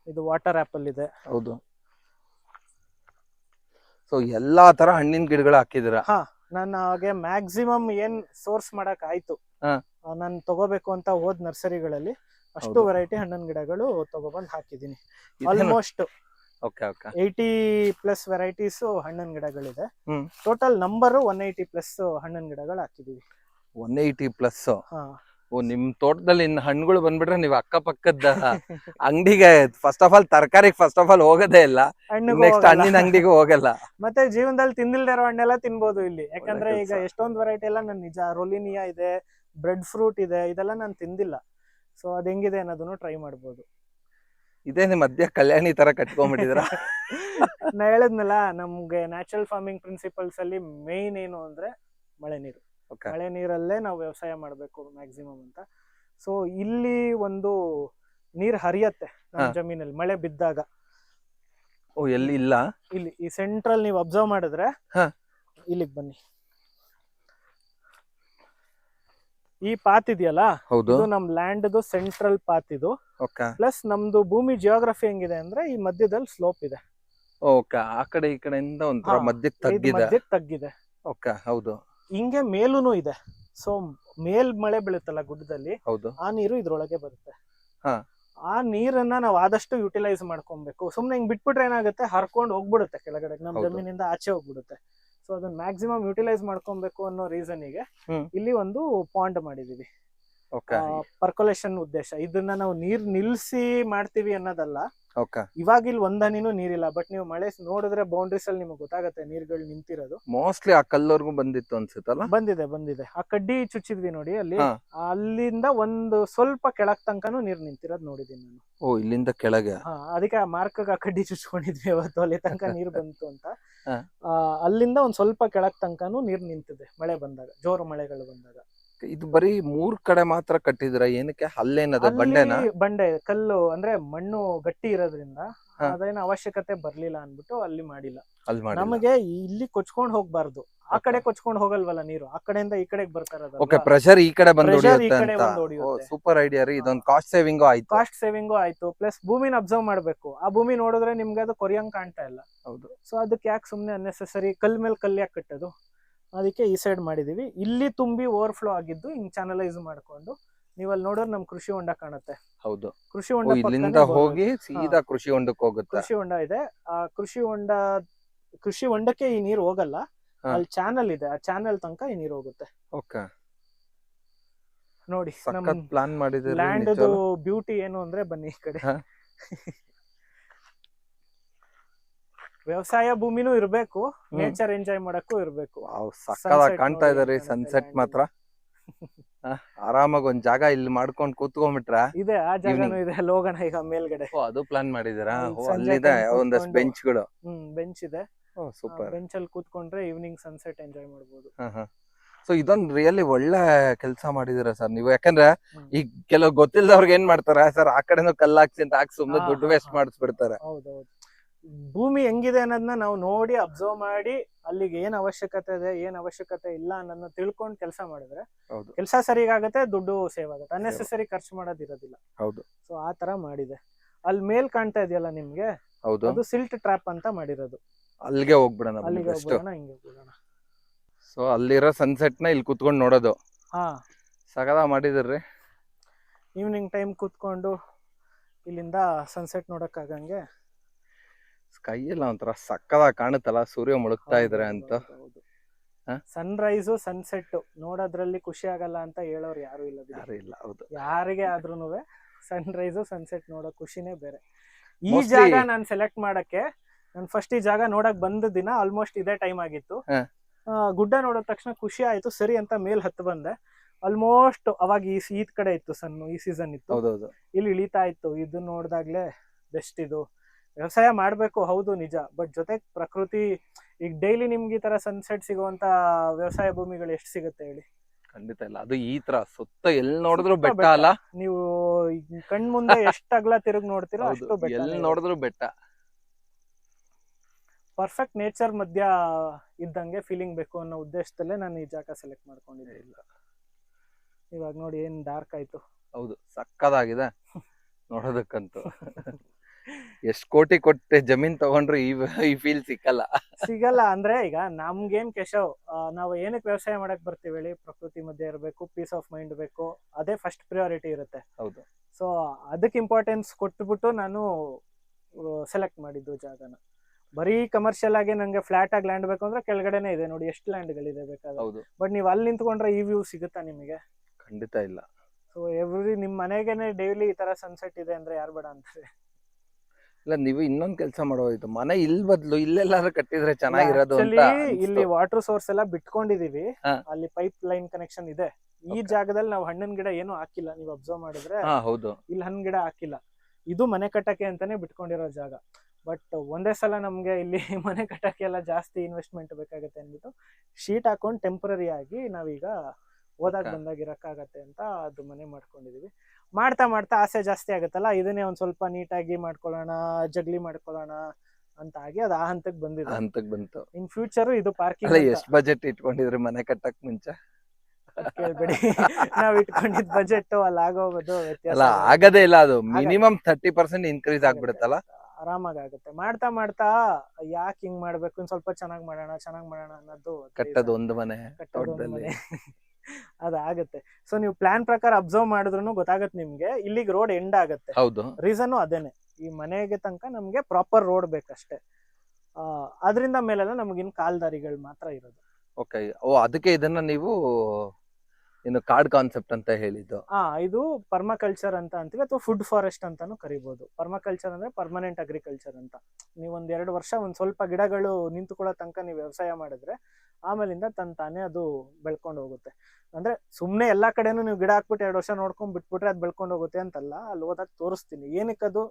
ಇದು ವಾಟರ್ ಆಪಲ್ ಇದೆ ಹೌದು. ಸೊ ಎಲ್ಲಾ ತರ ಹಣ್ಣಿನ ಗಿಡಗಳು ಹಾಕಿದಿರ ನಾನು ಹಾಗೆ ಮ್ಯಾಕ್ಸಿಮಮ್ ಏನ್ ಸೋರ್ಸ್ ಮಾಡಕ್ ಆಯ್ತು ಹಾ. ನಾನು ತಗೋಬೇಕು ಅಂತ ಹೋದ್ ನರ್ಸರಿಗಳಲ್ಲಿ ಅಷ್ಟು ಹೌದು. ವೆರೈಟಿ ಹಣ್ಣಿನ ಗಿಡಗಳು ತಗೊಬಂದ್ ಹಾಕಿದೀನಿ almost okay okay. Eighty plus varieties ಹಣ್ಣಿನ ಗಿಡಗಳಿದೆ. ಹ್ಮ್. Total number one eighty plus ಹಣ್ಣಿನ ಗಿಡಗಳು ಹಾಕಿದೀವಿ. ಒನ್ ಏಯ್ಟಿ ಪ್ಲಸ್ ಹಾ. ಓ ನಿಮ್ ತೋಟದಲ್ಲಿ ಇನ್ನು ಹಣ್ಣುಗಳು ಬಂದ್ಬಿಟ್ರೆ ನೀವು ಅಕ್ಕಪಕ್ಕದ ಅಂಗಡಿಗೆ ಫಸ್ಟ್ ಆಫ್ ಆಲ್ ತರಕಾರಿ ಫಸ್ಟ್ ಆಫ್ ಆಲ್ ಹೋಗೋದೇ ಇಲ್ಲ. ನೆಕ್ಸ್ಟ್. ಹಣ್ಣಿನ ಅಂಗಡಿಗೂ ಹೋಗಲ್ಲ. ಮತ್ತೆ ಜೀವನದಲ್ಲಿ ತಿನ್ನಿಲ್ದೇ ಇರೋ ಹಣ್ಣೆಲ್ಲ ತಿನ್ಬೋದು ಇಲ್ಲಿ. ಯಾಕಂದ್ರೆ ಈಗ. ಎಷ್ಟೊಂದು ವೆರೈಟಿ ಎಲ್ಲ ನಾನು ನಿಜ ರೊಲಿನಿಯಾ ಇದೆ ಬ್ರೆಡ್ ಫ್ರೂಟ್ ಇದೆ ಇದೆಲ್ಲ ನಾನು ತಿಂದಿಲ್ಲ. ಸೊ ಅದ್ ಹೆಂಗಿದೆ ಅನ್ನೋದನ್ನು ಟ್ರೈ ಮಾಡ್ಬೋದು. ಇದೇ ನಿಮ್ ಮಧ್ಯ ಕಲ್ಯಾಣಿ ತರ ಕಟ್ಕೊಂಡ್ಬಿಟ್ಟಿದ್ರ ನಾ ಹೇಳಿದ್ನಲ್ಲ ನಮ್ಗೆ ನ್ಯಾಚುರಲ್ ಫಾರ್ಮಿಂಗ್ ಪ್ರಿನ್ಸಿಪಲ್ಸ್ ಅಲ್ಲಿ ಮೇನ್ ಏನು ಅಂದ್ರೆ ಮಳೆ ನೀರು. Okay. ಮಳೆ ನೀರಲ್ಲೇ ನಾವು ವ್ಯವಸಾಯ ಮಾಡಬೇಕು ಮ್ಯಾಕ್ಸಿಮಮ್ ಅಂತ. ಸೊ ಇಲ್ಲಿ ಒಂದು ನೀರ್ ಹರಿಯತ್ತೆ ನಮ್ಮ ಹಾ. ಜಮೀನಲ್ಲಿ ಮಳೆ ಬಿದ್ದಾಗ. ಓ ಎಲ್ಲಿ ಇಲ್ಲ? ಇಲ್ಲಿ ಈ ಸೆಂಟ್ರಲ್ ನೀವು ಅಬ್ಸರ್ವ್ ಮಾಡಿದ್ರೆ ಹಾ. ಇಲ್ಲಿಗೆ ಬನ್ನಿ. ಈ ಪಾತ್ ಇದೆಯಲ್ಲ? ಹೌದು. ಇದು ನಮ್ ಲ್ಯಾಂಡ್ ಸೆಂಟ್ರಲ್ ಪಾತ್ ಇದು. ಓಕೆ ಪ್ಲಸ್ ನಮ್ದು ಭೂಮಿ ಜಿಯೋಗ್ರಫಿ ಹೆಂಗಿದೆ ಅಂದ್ರೆ ಈ ಮಧ್ಯದಲ್ಲಿ ಸ್ಲೋಪ್ ಇದೆ. ಓಕೆ ಆ ಕಡೆ ಈ ಕಡೆಯಿಂದ ಒಂಥರ ಹಾ. ಮಧ್ಯಕ್ಕೆ ಇದು ತಗ್ಗಿದೆ ಮಧ್ಯಕ್ಕೆ ತಗ್ಗಿದೆ. ಓಕೆ ಹೌದು. ಹಿಂಗೆ ಮೇಲೂನು ಇದೆ. ಸೊ ಮೇಲ್ ಮಳೆ ಬೀಳುತ್ತಲ್ಲ ಗುಡ್ಡದಲ್ಲಿ ಹೌದು. ಆ ನೀರು ಇದ್ರೊಳಗೆ ಬರುತ್ತೆ. ಹಾ. ಆ ನೀರನ್ನ ನಾವು ಆದಷ್ಟು ಯುಟಿಲೈಸ್ ಮಾಡ್ಕೊಬೇಕು. ಸುಮ್ನೆ ಹಿಂಗ್ ಬಿಟ್ಬಿಟ್ರೆ ಏನಾಗುತ್ತೆ? ಹರ್ಕೊಂಡು ಹೋಗ್ಬಿಡುತ್ತೆ ಕೆಳಗಡೆ. ನಮ್ ಹೌದು. ಜಮೀನಿಂದ ಆಚೆ ಹೋಗ್ಬಿಡುತ್ತೆ. ಸೊ ಅದನ್ನ ಮ್ಯಾಕ್ಸಿಮಮ್ ಯುಟಿಲೈಸ್ ಮಾಡ್ಕೊಬೇಕು ಅನ್ನೋ ರೀಸನ್ಗೆ ಇಲ್ಲಿ ಒಂದು ಪಾಂಡ್ ಮಾಡಿದೀವಿ. ಓಕೆ ಪರ್ಕೊಲೇಷನ್ ಉದ್ದೇಶ. ಇದನ್ನ ನಾವು ನೀರ್ ನಿಲ್ಸಿ ಮಾಡ್ತೀವಿ ಅನ್ನೋದಲ್ಲ ಓಕೆ. ಇವಾಗ ಇಲ್ಲಿ ಒಂದ್ ಹನಿನೂ ನೀರಿಲ್ಲ ಬಟ್ ನೀವು ಮಳೆ ನೋಡಿದ್ರೆ ಬೌಂಡ್ರೀಸ್ ಅಲ್ಲಿ ನಿಮಗೆ ಗೊತ್ತಾಗುತ್ತೆ ನೀರ್ಗಳು ನಿಂತಿರೋದು. ಮೋಸ್ಟ್ಲಿ ಆ ಕಲ್ಲವರೆಗೂ ಬಂದಿತ್ತು ಅನ್ಸುತ್ತಲ್ಲ? ಬಂದಿದೆ ಬಂದಿದೆ. ಆ ಕಡ್ಡಿ ಚುಚ್ಚಿದ್ವಿ ನೋಡಿ ಅಲ್ಲಿ. ಹಾ. ಅಲ್ಲಿಂದ ಒಂದು ಸ್ವಲ್ಪ ಕೆಳಗ್ ತನಕನು ನೀರ್ ನಿಂತಿರೋದ್ ನೋಡಿದೀನಿ ನಾನು. ಓ ಇಲ್ಲಿಂದ ಕೆಳಗೆ? ಹಾ ಅದಕ್ಕೆ ಆ ಮಾರ್ಕ್ ಆ ಕಡ್ಡಿ ಚುಚ್ಕೊಂಡಿದ್ವಿ ಅವತ್ತು ಅಲ್ಲಿ ತನಕ ನೀರ್ ಬಂತು ಅಂತ. ಹಾ. ಆ, ಅಲ್ಲಿಂದ ಒಂದ್ ಸ್ವಲ್ಪ ಕೆಳಗ್ ತನಕನೂ ನೀರ್ ನಿಂತಿದೆ ಮಳೆ ಬಂದಾಗ ಜೋರು ಮಳೆಗಳು ಬಂದಾಗ. ಇದು ಬರೀ ಮೂರ್ ಕಡೆ ಮಾತ್ರ ಕಟ್ಟಿದ್ರ ಏನಕ್ಕೆ? ಅಲ್ಲೇನದ ಬಂಡೆನ? ಬಂಡೆ ಕಲ್ಲು ಅಂದ್ರೆ ಮಣ್ಣು ಗಟ್ಟಿ ಇರೋದ್ರಿಂದ ಅದೇನ ಅದೇನು ಅವಶ್ಯಕತೆ ಬರ್ಲಿಲ್ಲ ಅನ್ಬಿಟ್ಟು ಅಲ್ಲಿ ಮಾಡಿಲ್ಲ. ಅಲ್ಲಿ ಮಾಡಿ ನಮಗೆ ಇಲ್ಲಿ ಕೊಚ್ಕೊಂಡ್ ಹೋಗ್ಬಾರ್ದು. ಆ ಕಡೆ ಕೊಚ್ಕೊಂಡ್ ಹೋಗಲ್ವಲ್ಲ ನೀರು? ಆ ಕಡೆಯಿಂದ ಈ ಕಡೆಗೆ ಬರ್ತಾ ಓಕೆ ಇರೋದು ಪ್ರೆಷರ್ ಈ ಕಡೆ ಬಂದು Pressure ಈ ಹೊಡಿಯುತ್ತೆ ಕಡೆ ಅಂತ. ಬಂದು ಹೊಡೆಯುತ್ತೆ. ಸೂಪರ್ ಐಡಿಯಾ ರೀ. ಇದೊಂದು ಕಾಸ್ಟ್ ಸೇವಿಂಗು ಆಯ್ತು. ಕಾಸ್ಟ್ ಸೇವಿಂಗ್ ಆಯ್ತು. ಪ್ಲಸ್ ಭೂಮಿನ ಅಬ್ಸರ್ವ್ ಮಾಡ್ಬೇಕು. ಆ ಭೂಮಿ ನೋಡಿದ್ರೆ ನಿಮ್ಗೆ ಅದು ಕೊರಿಯಂಗ್ ಕಾಣ್ತಾ ಇಲ್ಲ. ಹೌದು. ಸೊ ಅದಕ್ಕೆ ಯಾಕೆ ಸುಮ್ನೆ ಅನ್ನೆಸೆಸರಿ ಕಲ್ ಮೇಲೆ ಕಲ್ ಯಾಕೆ ಕಟ್ಟೋದು? ಅದಕ್ಕೆ ಈ ಸೈಡ್ ಮಾಡಿದೀವಿ. ಇಲ್ಲಿ ತುಂಬಿ ಓವರ್ಫ್ಲೋ ಆಗಿದ್ದು ಹಿಂಗ್ ಚಾನಲೈಸ್ ಮಾಡ್ಕೊಂಡು ನೀವಲ್ಲಿ ಅಲ್ಲಿ ನೋಡಿದ್ರೆ ನಮ್ ಕೃಷಿ ಹೊಂಡ ಕಾಣುತ್ತೆ. ಹೌದು. ಕೃಷಿ ಹೊಂಡ ಇಲ್ಲಿಂದ ಹೋಗಿ ಸೀದಾ ಕೃಷಿ ಹೊಂಡಕ್ಕೆ ಹೋಗುತ್ತೆ? ಕೃಷಿ ಹೊಂಡ ಇದೆ. ಆ ಕೃಷಿ ಹೊಂಡ ಕೃಷಿ ಹೊಂಡಕ್ಕೆ ಈ ನೀರು ಹೋಗಲ್ಲ. ಅಲ್ಲಿ ಚಾನಲ್ ಇದೆ. ಆ ಚಾನಲ್ ತನಕ ಈ ನೀರು ಹೋಗುತ್ತೆ. ಓಕೆ. ನೋಡಿ ನಮ್ಮ ಪ್ಲಾನ್ ಮಾಡಿದ್ರೆ ಲ್ಯಾಂಡ್ ಬ್ಯೂಟಿ ಏನು ಅಂದ್ರೆ ಬನ್ನಿ ಈ ಕಡೆ. ವ್ಯವಸಾಯ ಭೂಮಿನೂ ಇರ್ಬೇಕು. ನೇಚರ್ ಎಂಜಾಯ್ ಮಾಡಕ್ಕೂ ಇರ್ಬೇಕು. ಸಕ್ಕದಾಗ ಕಾಣ್ತಾ ಇದಾರೆ ಸನ್ಸೆಟ್ ಮಾತ್ರ. ಆರಾಮಾಗಿ ಒಂದ್ ಜಾಗ ಇಲ್ಲಿ ಮಾಡ್ಕೊಂಡ್ ಕೂತ್ಕೊಂಡ್ಬಿಟ್ರ ಇದೆ ಆ ಜಾಗನೂ ಇದೆ ಲೋಗಣ ಈಗ ಮೇಲ್ಗಡೆ. ಅದು ಪ್ಲಾನ್ ಮಾಡಿದಿರಾ? ಅಲ್ಲಿದೆ ಒಂದಷ್ಟು ಬೆಂಚ್ಗಳು ಹ್ಮ್ ಬೆಂಚ್ ಇದೆ. ಸೂಪರ್. ಬೆಂಚ್ ಅಲ್ಲಿ ಕೂತ್ಕೊಂಡ್ರೆ ಈವ್ನಿಂಗ್ ಸನ್ಸೆಟ್ ಎಂಜಾಯ್ ಮಾಡಬಹುದು ಸೊ ಇದೊಂದು ರಿಯಲಿ ಒಳ್ಳೆ ಕೆಲಸ ಮಾಡಿದಿರ ಸರ್ ನೀವು? ಯಾಕಂದ್ರೆ. ಈಗ ಕೆಲವು ಗೊತ್ತಿಲ್ಲದವ್ರಿಗೆ ಏನ್ ಮಾಡ್ತಾರ? ಸರ್ ಆ ಕಡೆನೂ ಕಲ್ಲಾಕ್ಸಿ ಅಂತ ಹಾಕಿ ಸುಮ್ನೆ ಹಾ, ದುಡ್ಡು ವೇಸ್ಟ್. ಮಾಡಿಸ್ಬಿಡ್ತಾರೆ. ಭೂಮಿ ಹೆಂಗಿದೆ ಅನ್ನೋದನ್ನ ನಾವು ನೋಡಿ ಅಬ್ಸರ್ವ್ ಮಾಡಿ ಅಲ್ಲಿಗೆ ಏನ್ ಅವಶ್ಯಕತೆ ಇದೆ ಏನ್ ಅವಶ್ಯಕತೆ ಇಲ್ಲ ಅನ್ನೋದನ್ನ ತಿಳ್ಕೊಂಡು ಕೆಲಸ ಮಾಡಿದ್ರೆ ಹೌದು. ಕೆಲಸ ಸರಿಗಾಗತ್ತೆ ದುಡ್ಡು ಸೇವ್ ಆಗುತ್ತೆ. ಅನ್ನೆಸೆಸರಿ ಖರ್ಚು ಮಾಡೋದಿರೋದಿಲ್ಲ ಹೌದು. ಸೊ ಆ ತರ ಮಾಡಿದೆ. ಅಲ್ಲಿ ಮೇಲ್ ಕಾಣ್ತಾ ಇದೆಯಲ್ಲ ನಿಮ್ಗೆ? ಹೌದು. ಅದು ಸಿಲ್ಟ್ ಟ್ರ್ಯಾಪ್ ಅಂತ ಮಾಡಿರೋದು. ಅಲ್ಲಿಗೆ ಹೋಗ್ಬಿಡೋಣ ಅಲ್ಲಿಗೆ ಹೋಗ್ಬಿಡೋಣ ಹಿಂಗೆ ಹೋಗ್ಬಿಡೋಣ. ಸೊ ಅಲ್ಲಿರೋ ಸನ್ಸೆಟ್ನ ಇಲ್ಲಿ ಕುತ್ಕೊಂಡು ನೋಡೋದು. ಹಾ. ಸಗದ ಮಾಡಿದ್ರಿ. ಈವ್ನಿಂಗ್ ಟೈಮ್ ಕೂತ್ಕೊಂಡು ಇಲ್ಲಿಂದ ಸನ್ಸೆಟ್ ನೋಡಕ್ಕಾಗಂಗೆ ಸ್ಕೈ ಎಲ್ಲ ಒಂಥರ ಸಕ್ಕದಾಗ ಕಾಣುತ್ತಲ್ಲ ಸೂರ್ಯ ಮುಳುಗ್ತಾ ಇದ್ರೆ ಅಂತ? ಸನ್ ರೈಸ್ ಸನ್ಸೆಟ್ ನೋಡೋದ್ರಲ್ಲಿ ಖುಷಿ ಆಗಲ್ಲ ಅಂತ ಹೇಳೋರು ಯಾರು ಇಲ್ಲ ಯಾರು ಇಲ್ಲ ಹೌದು. ಯಾರಿಗೆ ಆದ್ರೂ ಸನ್ ರೈಸ್ ಸನ್ಸೆಟ್ ನೋಡೋ ಖುಷಿನೇ ಬೇರೆ. ಈ ಜಾಗ ನಾನು ಸೆಲೆಕ್ಟ್ ಮಾಡಕ್ಕೆ ನಾನು ಫಸ್ಟ್ ಈ ಜಾಗ ನೋಡಕ್ ಬಂದ ದಿನ ಆಲ್ಮೋಸ್ಟ್ ಇದೇ ಟೈಮ್ ಆಗಿತ್ತು. ಗುಡ್ಡ ನೋಡಿದ ತಕ್ಷಣ ಖುಷಿ ಆಯ್ತು ಸರಿ ಅಂತ ಮೇಲ್ ಹತ್ತು ಬಂದೆ. ಆಲ್ಮೋಸ್ಟ್ ಅವಾಗ ಈ ಈದ್ ಕಡೆ ಇತ್ತು ಸನ್ ಈ ಸೀಸನ್ ಇತ್ತು. ಇಲ್ಲಿ ಇಳಿತಾ ಇತ್ತು ಇದು ನೋಡಿದಾಗ್ಲೇ ಬೆಸ್ಟ್ ಇದು. ವ್ಯವಸಾಯ ಮಾಡ್ಬೇಕು ಹೌದು ನಿಜ. ಬಟ್ ಜೊತೆಗೆ ಪ್ರಕೃತಿ ಈಗ ಡೈಲಿ ನಿಮ್ಗೆ ಈ ತರ ಸನ್ಸೆಟ್ ಸಿಗುವಂತ ವ್ಯವಸಾಯ ಭೂಮಿಗಳು ಎಷ್ಟು ಸಿಗುತ್ತೆ ಹೇಳಿ? ಖಂಡಿತ ಇಲ್ಲ. ಅದು ಈ ತರ ಸುತ್ತ ಎಲ್ಲಿ ನೋಡಿದ್ರು ಸುತ್ತ ಬೆಟ್ಟ ಬೆಟ್ಟ. ಅಲ್ಲ ನೀವು ಕಣ್ ಮುಂದೆ ಎಷ್ಟು ಅಗಲ ತಿರುಗಿ ನೋಡ್ತೀರೋ ಅಷ್ಟು ಬೆಟ್ಟ ಎಲ್ಲಿ ನೋಡಿದ್ರು ಬೆಟ್ಟ. ಪರ್ಫೆಕ್ಟ್ ನೇಚರ್ ಮಧ್ಯ ಇದ್ದಂಗೆ ಫೀಲಿಂಗ್ ಬೇಕು ಅನ್ನೋ ಉದ್ದೇಶದಲ್ಲೇ ನಾನು ಈ ಜಾಗ ಸೆಲೆಕ್ಟ್ ಮಾಡ್ಕೊಂಡಿದ್ದೆ ಇಲ್ಲ. ಇವಾಗ ನೋಡಿ ಏನ್ ಡಾರ್ಕ್ ಆಯ್ತು. ಹೌದು ಸಕ್ಕದಾಗಿದೆ. ನೋಡೋದಕ್ಕಂತೂ. ಎಷ್ಟ್ ಕೋಟಿ ಕೊಟ್ಟೆ ಜಮೀನ್ ತಗೊಂಡ್ರು ಈ ಈ ಫೀಲ್ ಸಿಕ್ಕಲ್ಲ. ಸಿಗಲ್ಲ ಅಂದ್ರೆ ಈಗ ನಮ್ಗೇನ್ ಕೇಶವ್ ನಾವ್ ನಾವು ಏನಕ್ಕೆ ವ್ಯವಸಾಯ ಮಾಡಕ್ ಬರ್ತೀವಿ ಹೇಳಿ? ಪ್ರಕೃತಿ ಮಧ್ಯೆ ಇರಬೇಕು ಪೀಸ್ ಆಫ್ ಮೈಂಡ್ ಬೇಕು ಅದೇ ಫಸ್ಟ್ ಪ್ರಿಯಾರಿಟಿ ಇರುತ್ತೆ. ಹೌದು. ಸೊ ಅದಕ್ಕೆ ಇಂಪಾರ್ಟೆನ್ಸ್ ಕೊಟ್ಬಿಟ್ಟು ನಾನು ಸೆಲೆಕ್ಟ್ ಮಾಡಿದ್ದು ಜಾಗನ. ಬರೀ ಕಮರ್ಷಿಯಲ್ ಆಗಿ ನಂಗೆ ಫ್ಲಾಟ್ ಆಗಿ ಲ್ಯಾಂಡ್ ಬೇಕು ಅಂದ್ರೆ ಕೆಳಗಡೆನೆ ಇದೆ ನೋಡಿ ಎಷ್ಟು ಲ್ಯಾಂಡ್ಗಳಿದೆ ಬೇಕಾದ್ರೆ. ಹೌದು. ಬಟ್ ನೀವು ಅಲ್ಲಿ ನಿಂತ್ಕೊಂಡ್ರೆ ಈ ವ್ಯೂ ಸಿಗುತ್ತಾ ನಿಮಗೆ? ಖಂಡಿತ ಇಲ್ಲ. ಸೊ ಎವ್ರಿ ನಿಮ್ ಮನೆಗೇನೆ ಡೈಲಿ ಈ ತರ ಸನ್ಸೆಟ್ ಇದೆ ಅಂದ್ರೆ ಯಾರು ಬೇಡ ಅಂತಾರೆ? ಇಲ್ಲ ನೀವು ಇನ್ನೊಂದ್ ಕೆಲಸ ಮಾಡೋಯ್ತು ಮನೆ ಇಲ್ ಬದ್ಲು ಇಲ್ಲೆಲ್ಲಾದ್ರೂ ಕಟ್ಟಿದ್ರೆ ಚೆನ್ನಾಗಿರೋದು ಅಂತ Actually, ಇಲ್ಲಿ ವಾಟರ್ ಸೋರ್ಸ್ ಎಲ್ಲ ಬಿಟ್ಕೊಂಡಿದೀವಿ. ಹಾ. ಅಲ್ಲಿ ಪೈಪ್ ಲೈನ್ ಕನೆಕ್ಷನ್ ಇದೆ. ಈ Okay. ಜಾಗದಲ್ಲಿ ನಾವು ಹಣ್ಣಿನ ಗಿಡ ಏನು ಹಾಕಿಲ್ಲ ನೀವು ಅಬ್ಸರ್ವ್ ಮಾಡಿದ್ರೆ. ಹಾ ಹೌದು. ಇಲ್ಲಿ ಹಣ್ಣು ಗಿಡ ಹಾಕಿಲ್ಲ. ಇದು ಮನೆ ಕಟ್ಟಕ್ಕೆ ಅಂತಾನೆ ಬಿಟ್ಕೊಂಡಿರೋ ಜಾಗ. ಬಟ್ ಒಂದೇ ಸಲ ನಮ್ಗೆ ಇಲ್ಲಿ ಮನೆ ಕಟ್ಟಕ್ಕೆ ಎಲ್ಲ ಜಾಸ್ತಿ ಇನ್ವೆಸ್ಟ್ಮೆಂಟ್ ಬೇಕಾಗುತ್ತೆ ಅಂದ್ಬಿಟ್ಟು ಶೀಟ್ ಹಾಕೊಂಡು ಟೆಂಪರರಿ ಆಗಿ ನಾವೀಗ ಓದಾಕ್ Okay. ಬಂದಾಗ ಇರಕ್ಕಾಗತ್ತೆ ಅಂತ ಅದು ಮನೆ ಮಾಡ್ಕೊಂಡಿದೀವಿ. ಮಾಡ್ತಾ ಮಾಡ್ತಾ ಆಸೆ ಜಾಸ್ತಿ ಆಗುತ್ತಲ್ಲ ಇದನ್ನೇ ಒಂದ್ ಸ್ವಲ್ಪ ನೀಟಾಗಿ ಮಾಡ್ಕೊಳ್ಳೋಣ ಜಗ್ಲಿ ಮಾಡ್ಕೊಳ್ಳೋಣ ಅಂತ ಆಗಿ ಅದು ಆ ಹಂತಕ್ಕೆ ಬಂದಿದೆ. ಹಂತಕ್ ಬಂತು. ಇನ್ ಫ್ಯೂಚರ್ ಇದು ಪಾರ್ಕಿಂಗ್ ಎಷ್ಟು ಬಜೆಟ್ ಇಟ್ಕೊಂಡಿದ್ರಿ ಮನೆ ಕಟ್ಟಕ್ ಮುಂಚೆ? ಕೇಳ್ಬೇಡಿ. ನಾವ್ ಇಟ್ಕೊಂಡಿದ್ ಬಜೆಟ್ ಅಲ್ಲಿ ಆಗೋಗೋದು ಅಲ್ಲ. ಆಗದೇ ಇಲ್ಲ ಅದು. ಮಿನಿಮಮ್ ತರ್ಟಿ ಪರ್ಸೆಂಟ್ ಇನ್ಕ್ರೀಸ್ ಆಗ್ಬಿಡುತ್ತಲ್ಲ? ಆರಾಮಾಗಿ ಆಗುತ್ತೆ. ಮಾಡ್ತಾ ಮಾಡ್ತಾ ಯಾಕೆ ಹಿಂಗ್ ಮಾಡ್ಬೇಕು? ಸ್ವಲ್ಪ ಚೆನ್ನಾಗಿ ಮಾಡೋಣ ಚೆನ್ನಾಗಿ ಮಾಡೋಣ ಅನ್ನೋದು ಕಟ್ಟೋದು ಒಂದು ಮನೆ ಕಟ್ಟೋದು. ಅದಾಗತ್ತೆ. ಸೊ ನೀವು ಪ್ಲಾನ್ ಪ್ರಕಾರ ಅಬ್ಸರ್ವ್ ಮಾಡಿದ್ರು ಗೊತ್ತಾಗತ್ತೆ ನಿಮ್ಗೆ. ಇಲ್ಲಿಗೆ ರೋಡ್ ಎಂಡ್ ಆಗತ್ತೆ. ಹೌದು. ರೀಸನ್ ಅದೇನೆ. ಈ ಮನೆಗೆ ತನಕ ನಮ್ಗೆ ಪ್ರಾಪರ್ ರೋಡ್ ಬೇಕಷ್ಟೇ. ಅದರಿಂದ ಮೇಲೆಲ್ಲ ನಮ್ಗಿನ್ ಕಾಲ್ದಾರಿಗಳು ಮಾತ್ರ ಇರೋದು. ಓಕೆ ಓ ಅದಕ್ಕೆ ಇದನ್ನ ನೀವು ಇನ್ನು ಕಾರ್ಡ್ ಕಾನ್ಸೆಪ್ಟ್ ಅಂತ ಹೇಳಿದ್ದು. ಆ, ಇದು ಪರ್ಮಾಕಲ್ಚರ್ ಅಂತ ಅಂತೀವಿ ಅಥವಾ ಫುಡ್ ಫಾರೆಸ್ಟ್ ಅಂತಾನು ಕರಿಬಹುದು ಪರ್ಮಾಕಲ್ಚರ್ ಅಂದ್ರೆ ಪರ್ಮನೆಂಟ್ ಅಗ್ರಿಕಲ್ಚರ್ ಅಂತ. ನೀವು ಒಂದ್ ಎರಡು ವರ್ಷ ಒಂದ್ ಸ್ವಲ್ಪ ಗಿಡಗಳು ನಿಂತುಕೊಳ್ಳೋ ತನಕ ನೀವು ವ್ಯವಸಾಯ ಮಾಡಿದ್ರೆ ಆಮೇಲಿಂದ ತನ್ ತಾನೇ ಅದು ಬೆಳ್ಕೊಂಡು ಹೋಗುತ್ತೆ. ಅಂದ್ರೆ ಸುಮ್ನೆ ಎಲ್ಲಾ ಕಡೆನೂ ನೀವು ಗಿಡ ಹಾಕ್ಬಿಟ್ಟು ಎರಡು ವರ್ಷ ನೋಡ್ಕೊಂಡ್ ಬಿಟ್ಬಿಟ್ರೆ ಅದು ಬೆಳ್ಕೊಂಡು ಹೋಗುತ್ತೆ ಅಂತಲ್ಲ, ಅಲ್ಲಿ ಹೋದಾಗ ತೋರಿಸ್ತೀನಿ. ಏನಕ್ಕೆ ಅದು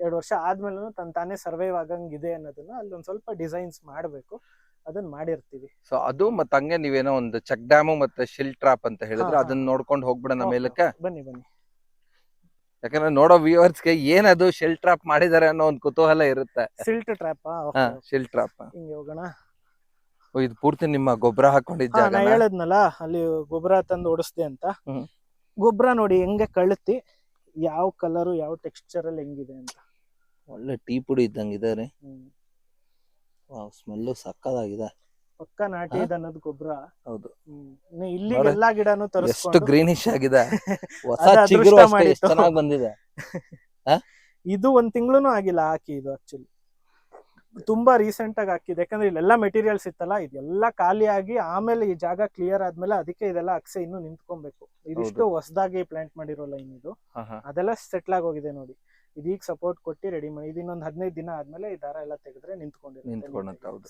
ಎರಡು ವರ್ಷ ಆದ್ಮೇಲೂ ತನ್ ತಾನೇ ಸರ್ವೈವ್ ಆಗಂಗಿದೆ ಅನ್ನೋದನ್ನ ಅಲ್ಲಿ ಒಂದ್ ಸ್ವಲ್ಪ ಡಿಸೈನ್ಸ್ ಮಾಡ್ಬೇಕು. ಅದನ್ನ ಮಾಡಿರ್ತೀವಿ. ಸೊ ಅದು ಮತ್ತೆ ಹಂಗೆ ನೀವೇನೋ ಒಂದು ಚೆಕ್ ಡ್ಯಾಮು ಮತ್ತೆ ಶಿಲ್ ಟ್ರಾಪ್ ಅಂತ ಹೇಳಿದ್ರೆ ಹಾ, ಹಾ. ಅದನ್ನ ನೋಡ್ಕೊಂಡು ಹೋಗ್ಬಿಡೋಣ ಮೇಲಕ್ಕ. ಬನ್ನಿ ಬನ್ನಿ. ಯಾಕಂದ್ರೆ ನೋಡೋ ವ್ಯೂವರ್ಸ್ಗೆ ಏನದು ಶೆಲ್ ಟ್ರಾಪ್ ಮಾಡಿದಾರೆ ಅನ್ನೋ ಒಂದು ಕುತೂಹಲ ಇರುತ್ತೆ. ಸಿಲ್ಟ್ ಟ್ರ್ಯಾಪ್ ಹಾ ಶೆಲ್ ಟ್ರಾಪ್ ಹಿಂಗೆ ಹೋಗೋಣ. ಇದು ಪೂರ್ತಿ ನಿಮ್ಮ ಗೊಬ್ಬರ ಹಾಕೊಂಡಿದ್ದ ಹಾ, ನಾ ಜಾಗ ಹೇಳದ್ನಲ್ಲ ಅಲ್ಲಿ ಗೊಬ್ಬರ ತಂದು ಓಡಿಸ್ದೆ ಅಂತ. ಹ್ಮ್. ಗೊಬ್ಬರ ನೋಡಿ ಹೆಂಗೆ ಕಳುತ್ತಿ ಯಾವ ಕಲರು ಯಾವ ಟೆಕ್ಸ್ಚರ್ ಅಲ್ಲಿ ಹೆಂಗಿದೆ ಅಂತ. ಒಳ್ಳೆ ಟೀ ಪುಡಿ ಇದ್ದಂಗೆ ಇದಾರೆ. ಹ್ಮ್. ಸ್ಮೆಲ್ಲು ಸಕ್ಕದಾಗಿದೆ. ಪಕ್ಕ ನಾಟಿ? ಇದೆ ಅನ್ನೋದು ಗೊಬ್ಬರ ಹೌದು. ಇಲ್ಲಿ ನೋಡು, ಎಲ್ಲಾ ಗಿಡನು ಎಷ್ಟು ತರಿಸ್ಕೊಂಡು ಗ್ರೀನಿಶ್ ಆಗಿದೆ. ಹೊಸ ಅದು ಅದೃಷ್ಟ ಚಿಗುರು ಅಷ್ಟೇ ಮಾಡಿತ್ತು. ಎಷ್ಟು ಚೆನ್ನಾಗಿ ಬಂದಿದೆ. ಇದು ಒಂದ್ ತಿಂಗಳು ಆಗಿಲ್ಲ ಹಾಕಿ ಇದು ಆಕ್ಚುಲಿ ತುಂಬಾ ರೀಸೆಂಟ್ ಆಗಿ ಹಾಕಿದೆ ಯಾಕಂದ್ರೆ ಇಲ್ಲೆಲ್ಲ ಮೆಟೀರಿಯಲ್ಸ್ ಇತ್ತಲ್ಲ ಇದೆಲ್ಲ ಖಾಲಿ ಆಗಿ ಆಮೇಲೆ ಈ ಜಾಗ ಕ್ಲಿಯರ್ ಆದ್ಮೇಲೆ ಅದಕ್ಕೆ ಇದೆಲ್ಲ ಅಕ್ಸೆ ಇನ್ನು ನಿಂತ್ಕೊಬೇಕು. ಇದಿಷ್ಟು ಹೊಸದಾಗಿ ಪ್ಲಾಂಟ್ ಮಾಡಿರೋ ಲೈನ್ ಇದು. ಅದೆಲ್ಲ ಸೆಟ್ಲ್ ಆಗೋಗಿದೆ ನೋಡಿ. ಇದೀಗ ಸಪೋರ್ಟ್ ಕೊಟ್ಟು ರೆಡಿ ಮಾಡಿ ಇದು ಇನ್ನೊಂದು ಹದಿನೈದು ದಿನ ಆದ್ಮೇಲೆ ಈ ದಾರ ಎಲ್ಲ ತೆಗೆದ್ರೆ ನಿಂತ್ಕೊಂಡಿರುತ್ತೆ ನಿಂತ್ಕೊಂಡಂತ ಹೌದು.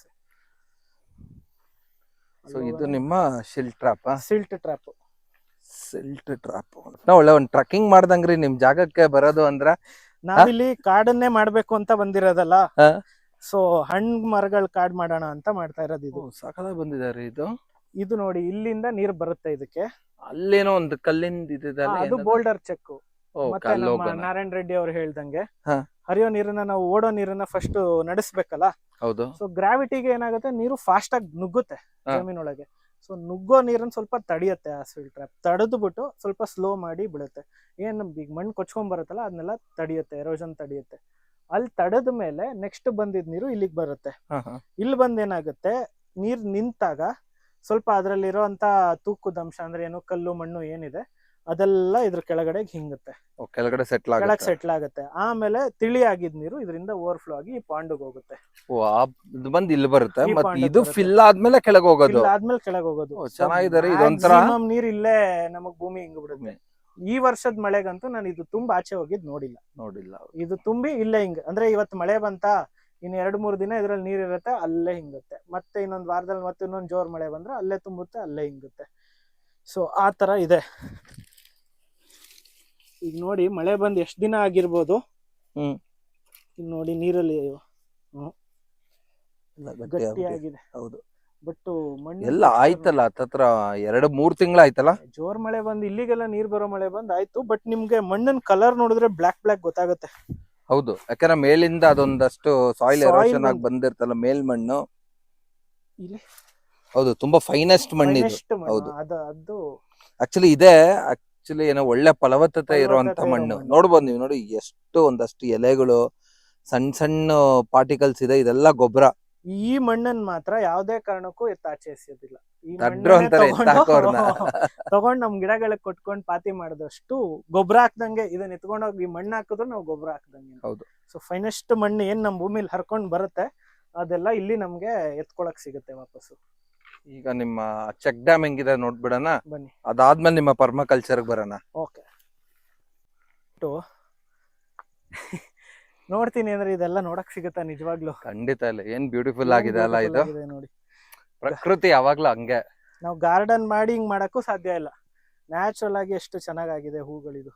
ಸೊ ಇದು ನಿಮ್ಮ silt trap silt trap silt trap ಒಳ್ಳೆ ಒಂದು ಟ್ರಕ್ಕಿಂಗ್ ಮಾಡ್ದಂಗ್ರಿ ನಿಮ್ ಜಾಗಕ್ಕೆ ಬರೋದು ಅಂದ್ರ. ನಾವಿಲ್ಲಿ ಕಾಡನ್ನೇ ಮಾಡ್ಬೇಕು ಅಂತ ಬಂದಿರೋದಲ್ಲ. ಸೊ ಹಣ್ಣ್ ಮರಗಳ ಕಾಡ್ ಮಾಡೋಣ ಅಂತ ಮಾಡ್ತಾ ಇರೋದು ಇದು. ಸಕಲ ಬಂದಿದಾರೆ ಇದು? ಇದು ನೋಡಿ ಇಲ್ಲಿಂದ ನೀರ್ ಬರುತ್ತೆ ಇದಕ್ಕೆ. ಅಲ್ಲೇನೋ ಒಂದು ಕಲ್ಲಿಂದ ಇದೆ ಅದು ಬೋಲ್ಡರ್ ಚೆಕ್ ಮತ್ತೆ ನಮ್ಮ. ನಾರಾಯಣ್ ರೆಡ್ಡಿ ಅವ್ರು ಹೇಳ್ದಂಗೆ. ಹರಿಯೋ ನೀರನ್ನ ನಾವು ಓಡೋ ನೀರನ್ನ ಫಸ್ಟ್ ನಡೆಸ್ಬೇಕಲ್ಲ ಹೌದು ಸೊ ಗ್ರಾವಿಟಿಗೆ ಏನಾಗುತ್ತೆ ನೀರು ಫಾಸ್ಟ್ ಆಗಿ ನುಗ್ಗುತ್ತೆ. ಜಮೀನೊಳಗೆ ಸೊ ನುಗ್ಗೋ ನೀರನ್ನ ಸ್ವಲ್ಪ ತಡಿಯತ್ತೆ ಆ ಸಿಲ್ ಟ್ರ್ಯಾಪ್ ತಡೆದು ಬಿಟ್ಟು ಸ್ವಲ್ಪ ಸ್ಲೋ ಮಾಡಿ ಬಿಡುತ್ತೆ ಏನ್ ಈಗ ಮಣ್ಣು ಕೊಚ್ಕೊಂಡ್ ಬರುತ್ತಲ್ಲ ಅದನ್ನೆಲ್ಲ ತಡಿಯುತ್ತೆ ಎರೋಜನ್ ತಡಿಯುತ್ತೆ ಅಲ್ಲಿ ತಡೆದ ಮೇಲೆ ನೆಕ್ಸ್ಟ್ ಬಂದಿದ್ ನೀರು ಇಲ್ಲಿಗೆ ಬರುತ್ತೆ. ಇಲ್ಲಿ ಬಂದ್ ಏನಾಗುತ್ತೆ ನೀರ್ ನಿಂತಾಗ ಸ್ವಲ್ಪ ಅದ್ರಲ್ಲಿರೋ ಅಂತ ತೂಕುದಂಶ ಅಂದ್ರೆ ಏನು ಕಲ್ಲು ಮಣ್ಣು ಏನಿದೆ ಅದೆಲ್ಲ ಇದ್ರ ಕೆಳಗಡೆ ಹಿಂಗುತ್ತೆ. ಕೆಳಗಡೆ ಸೆಟ್ಲ್ ಕೆಳಗ್ ಸೆಟ್ಲ್ ಆಗುತ್ತೆ. ಆಮೇಲೆ ತಿಳಿ ಆಗಿದ್ ನೀರು ಇದರಿಂದ ಓವರ್ಫ್ಲೋ ಆಗಿ ಈ ಪಾಂಡ್ಗೆ ಹೋಗುತ್ತೆ. ಓ, ಆ- ಇದು ಬಂದ್ ಇಲ್ಲಿ ಬರುತ್ತೆ. ಈ ಮತ್ತೆ ಇದು ಬರುತ್ತೆ. ಫಿಲ್ ಆದ್ಮೇಲೆ ಕೆಳಗೆ ಹೋಗೋದು. ಇಲ್ಲ ಆದ್ಮೇಲೆ ಕೆಳಗೆ ಹೋಗೋದು. ಓ, ಚೆನ್ನಾಗಿದೆ ರೀ, ಇದೊಂಥರ- Maximum ನೀರ್ ಇಲ್ಲೇ ನಮಗ್ ಭೂಮಿ ಹಿಂಗ್ ಬಿಡುತ್ತೆ. ಈ ವರ್ಷದ ಮಳೆಗಂತೂ ನಾನು ಇದು ತುಂಬಾ ಆಚೆ ಹೋಗಿದ್ ನೋಡಿಲ್ಲ. ನೋಡಿಲ್ಲ. ಇದು ತುಂಬಿ ಇಲ್ಲೇ ಹಿಂಗ ಅಂದ್ರೆ ಇವತ್ತು ಮಳೆ ಬಂತ ಇನ್ ಎರಡ್ ಮೂರ್ ದಿನ ಇದ್ರಲ್ಲಿ ನೀರ್ ಇರುತ್ತೆ ಅಲ್ಲೇ ಹಿಂಗುತ್ತೆ. ಮತ್ತೆ ಇನ್ನೊಂದ್ ವಾರದಲ್ಲಿ ಮತ್ತೆ ಇನ್ನೊಂದ್ ಜೋರ್ ಮಳೆ ಬಂದ್ರೆ ಅಲ್ಲೇ ತುಂಬುತ್ತೆ ಅಲ್ಲೇ ಹಿಂಗುತ್ತೆ. ಸೊ ಆ ತರ ಇದೆ. ಈಗ ನೋಡಿ ಮಳೆ ಬಂದ್ ಎಷ್ಟ್ ದಿನ ಆಗಿರ್ಬೋದು? ಹ್ಮ್. ಈಗ ನೋಡಿ ನೀರಲ್ಲಿ ಎಲ್ಲ ಗಟ್ಟಿ ಆಗ್ಬಿಟ್ಟಿದೆ. ಗಟ್ಟಿಯಾಗಿದೆ ಹೌದು. ಬಟ್ ಮಣ್ಣು ಎಲ್ಲ ಆಯ್ತಲ್ಲ ಹತ್ತತ್ರ ಎರಡು ಮೂರ್ ತಿಂಗಳು ಆಯ್ತಲ್ಲ ಜೋರ್ ಮಳೆ ಬಂದ್ ಇಲ್ಲಿಗೆಲ್ಲ ನೀರ್ ಬರೋ ಮಳೆ ಬಂದ್ ಆಯ್ತು ಬಟ್ ನಿಮ್ಗೆ ಮಣ್ಣಿನ ಕಲರ್ ನೋಡಿದ್ರೆ ಬ್ಲಾಕ್ ಬ್ಲಾಕ್ ಗೊತ್ತಾಗುತ್ತೆ. ಹೌದು. ಯಾಕಂದ್ರೆ ಮೇಲಿಂದ ಅದೊಂದಷ್ಟು ಸಾಯಿಲ್ Soil ಎರೋಷನ್ ಆಗಿ ಬಂದು- ಬಂದಿರ್ತಲ್ಲ ಮೇಲ್ಮಣ್ಣು. ಇಲ್ಲಿ? ಹೌದು ತುಂಬಾ ಫೈನೆಸ್ಟ್ ಮಣ್ಣು ಇದು finest ಮಣ್ಣು. ಹೌದು. ಅದು ಅದು ಆಕ್ಚುಲಿ ಇದೆ ಆಕ್ಚುಲಿ ಏನೋ ಒಳ್ಳೆ ಫಲವತ್ತತೆ ಇರುವಂತ ಇರೋ ಮಣ್ಣು. ನೋಡ್ಬೋದು ನೀವು ನೋಡಿ ಎಷ್ಟು ಒಂದಷ್ಟು ಎಲೆಗಳು ಸಣ್ಣ ಸಣ್ಣ ಪಾರ್ಟಿಕಲ್ಸ್ ಇದೆ ಇದೆಲ್ಲ ಗೊಬ್ಬರ. ಈ ಮಣ್ಣನ್ ಮಾತ್ರ ಯಾವ್ದೇ ಕಾರಣಕ್ಕೂ ಎತ್ತಾಚೆ ಈ ದಡ್ರು ಮಣ್ಣನ್ನೇ ಅಂತಾರೆ ತಗೊಂಡು- ನಮ್ ಗಿಡಗಳಿಗೆ ಕೊಟ್ಕೊಂಡ್ ಪಾತಿ ಮಾಡಿದಷ್ಟು ಗೊಬ್ಬರ ಹಾಕ್ದಂಗೆ ಇದನ್ನ ಎತ್ಕೊಂಡೋಗಿ ಮಣ್ಣು ಹಾಕಿದ್ರು ನಾವು ಗೊಬ್ಬರ ಹಾಕ್ದಂಗೆ. ಹೌದು. ಸೊ ಫೈನೆಸ್ಟ್ ಮಣ್ಣು ಏನ್ ನಮ್ ಭೂಮಿಲಿ ಹರ್ಕೊಂಡ್ ಬರುತ್ತೆ ಅದೆಲ್ಲ ಇಲ್ಲಿ ನಮ್ಗೆ ಎತ್ಕೊಳಕ್ ಸಿಗುತ್ತೆ ವಾಪಸ್ಸು. ಈಗ ನಿಮ್ಮ ಚೆಕ್ ಡ್ಯಾಮ್ ಹೆಂಗಿದೆ ನೋಡ್ಬಿಡೋಣ. ಬನ್ನಿ. ಅದಾದ್ಮೇಲೆ ನಿಮ್ಮ ಪರ್ಮಕಲ್ಚರ್ ಬರೋಣ. ಓಕೆ. ನೋಡ್ತೀನಿ ಅಂದ್ರೆ ಇದೆಲ್ಲ ನೋಡಕ್ ಸಿಗುತ್ತಾ ನಿಜವಾಗ್ಲು? ಖಂಡಿತ ಇಲ್ಲ. ಏನ್ ಬ್ಯೂಟಿಫುಲ್ ಆಗಿದೆ ಅಲ್ಲ ಇದು? ನೋಡಿ. ಪ್ರಕೃತಿ ಯಾವಾಗ್ಲೂ ಹಂಗೆ. ನಾವು ಗಾರ್ಡನ್ ಮಾಡಿ ಹಿಂಗ್ ಮಾಡಕ್ಕೂ ಸಾಧ್ಯ ಇಲ್ಲ. ನ್ಯಾಚುರಲ್ ಆಗಿ ಎಷ್ಟು ಚೆನ್ನಾಗಾಗಿದೆ ಹೂಗಳಿದು.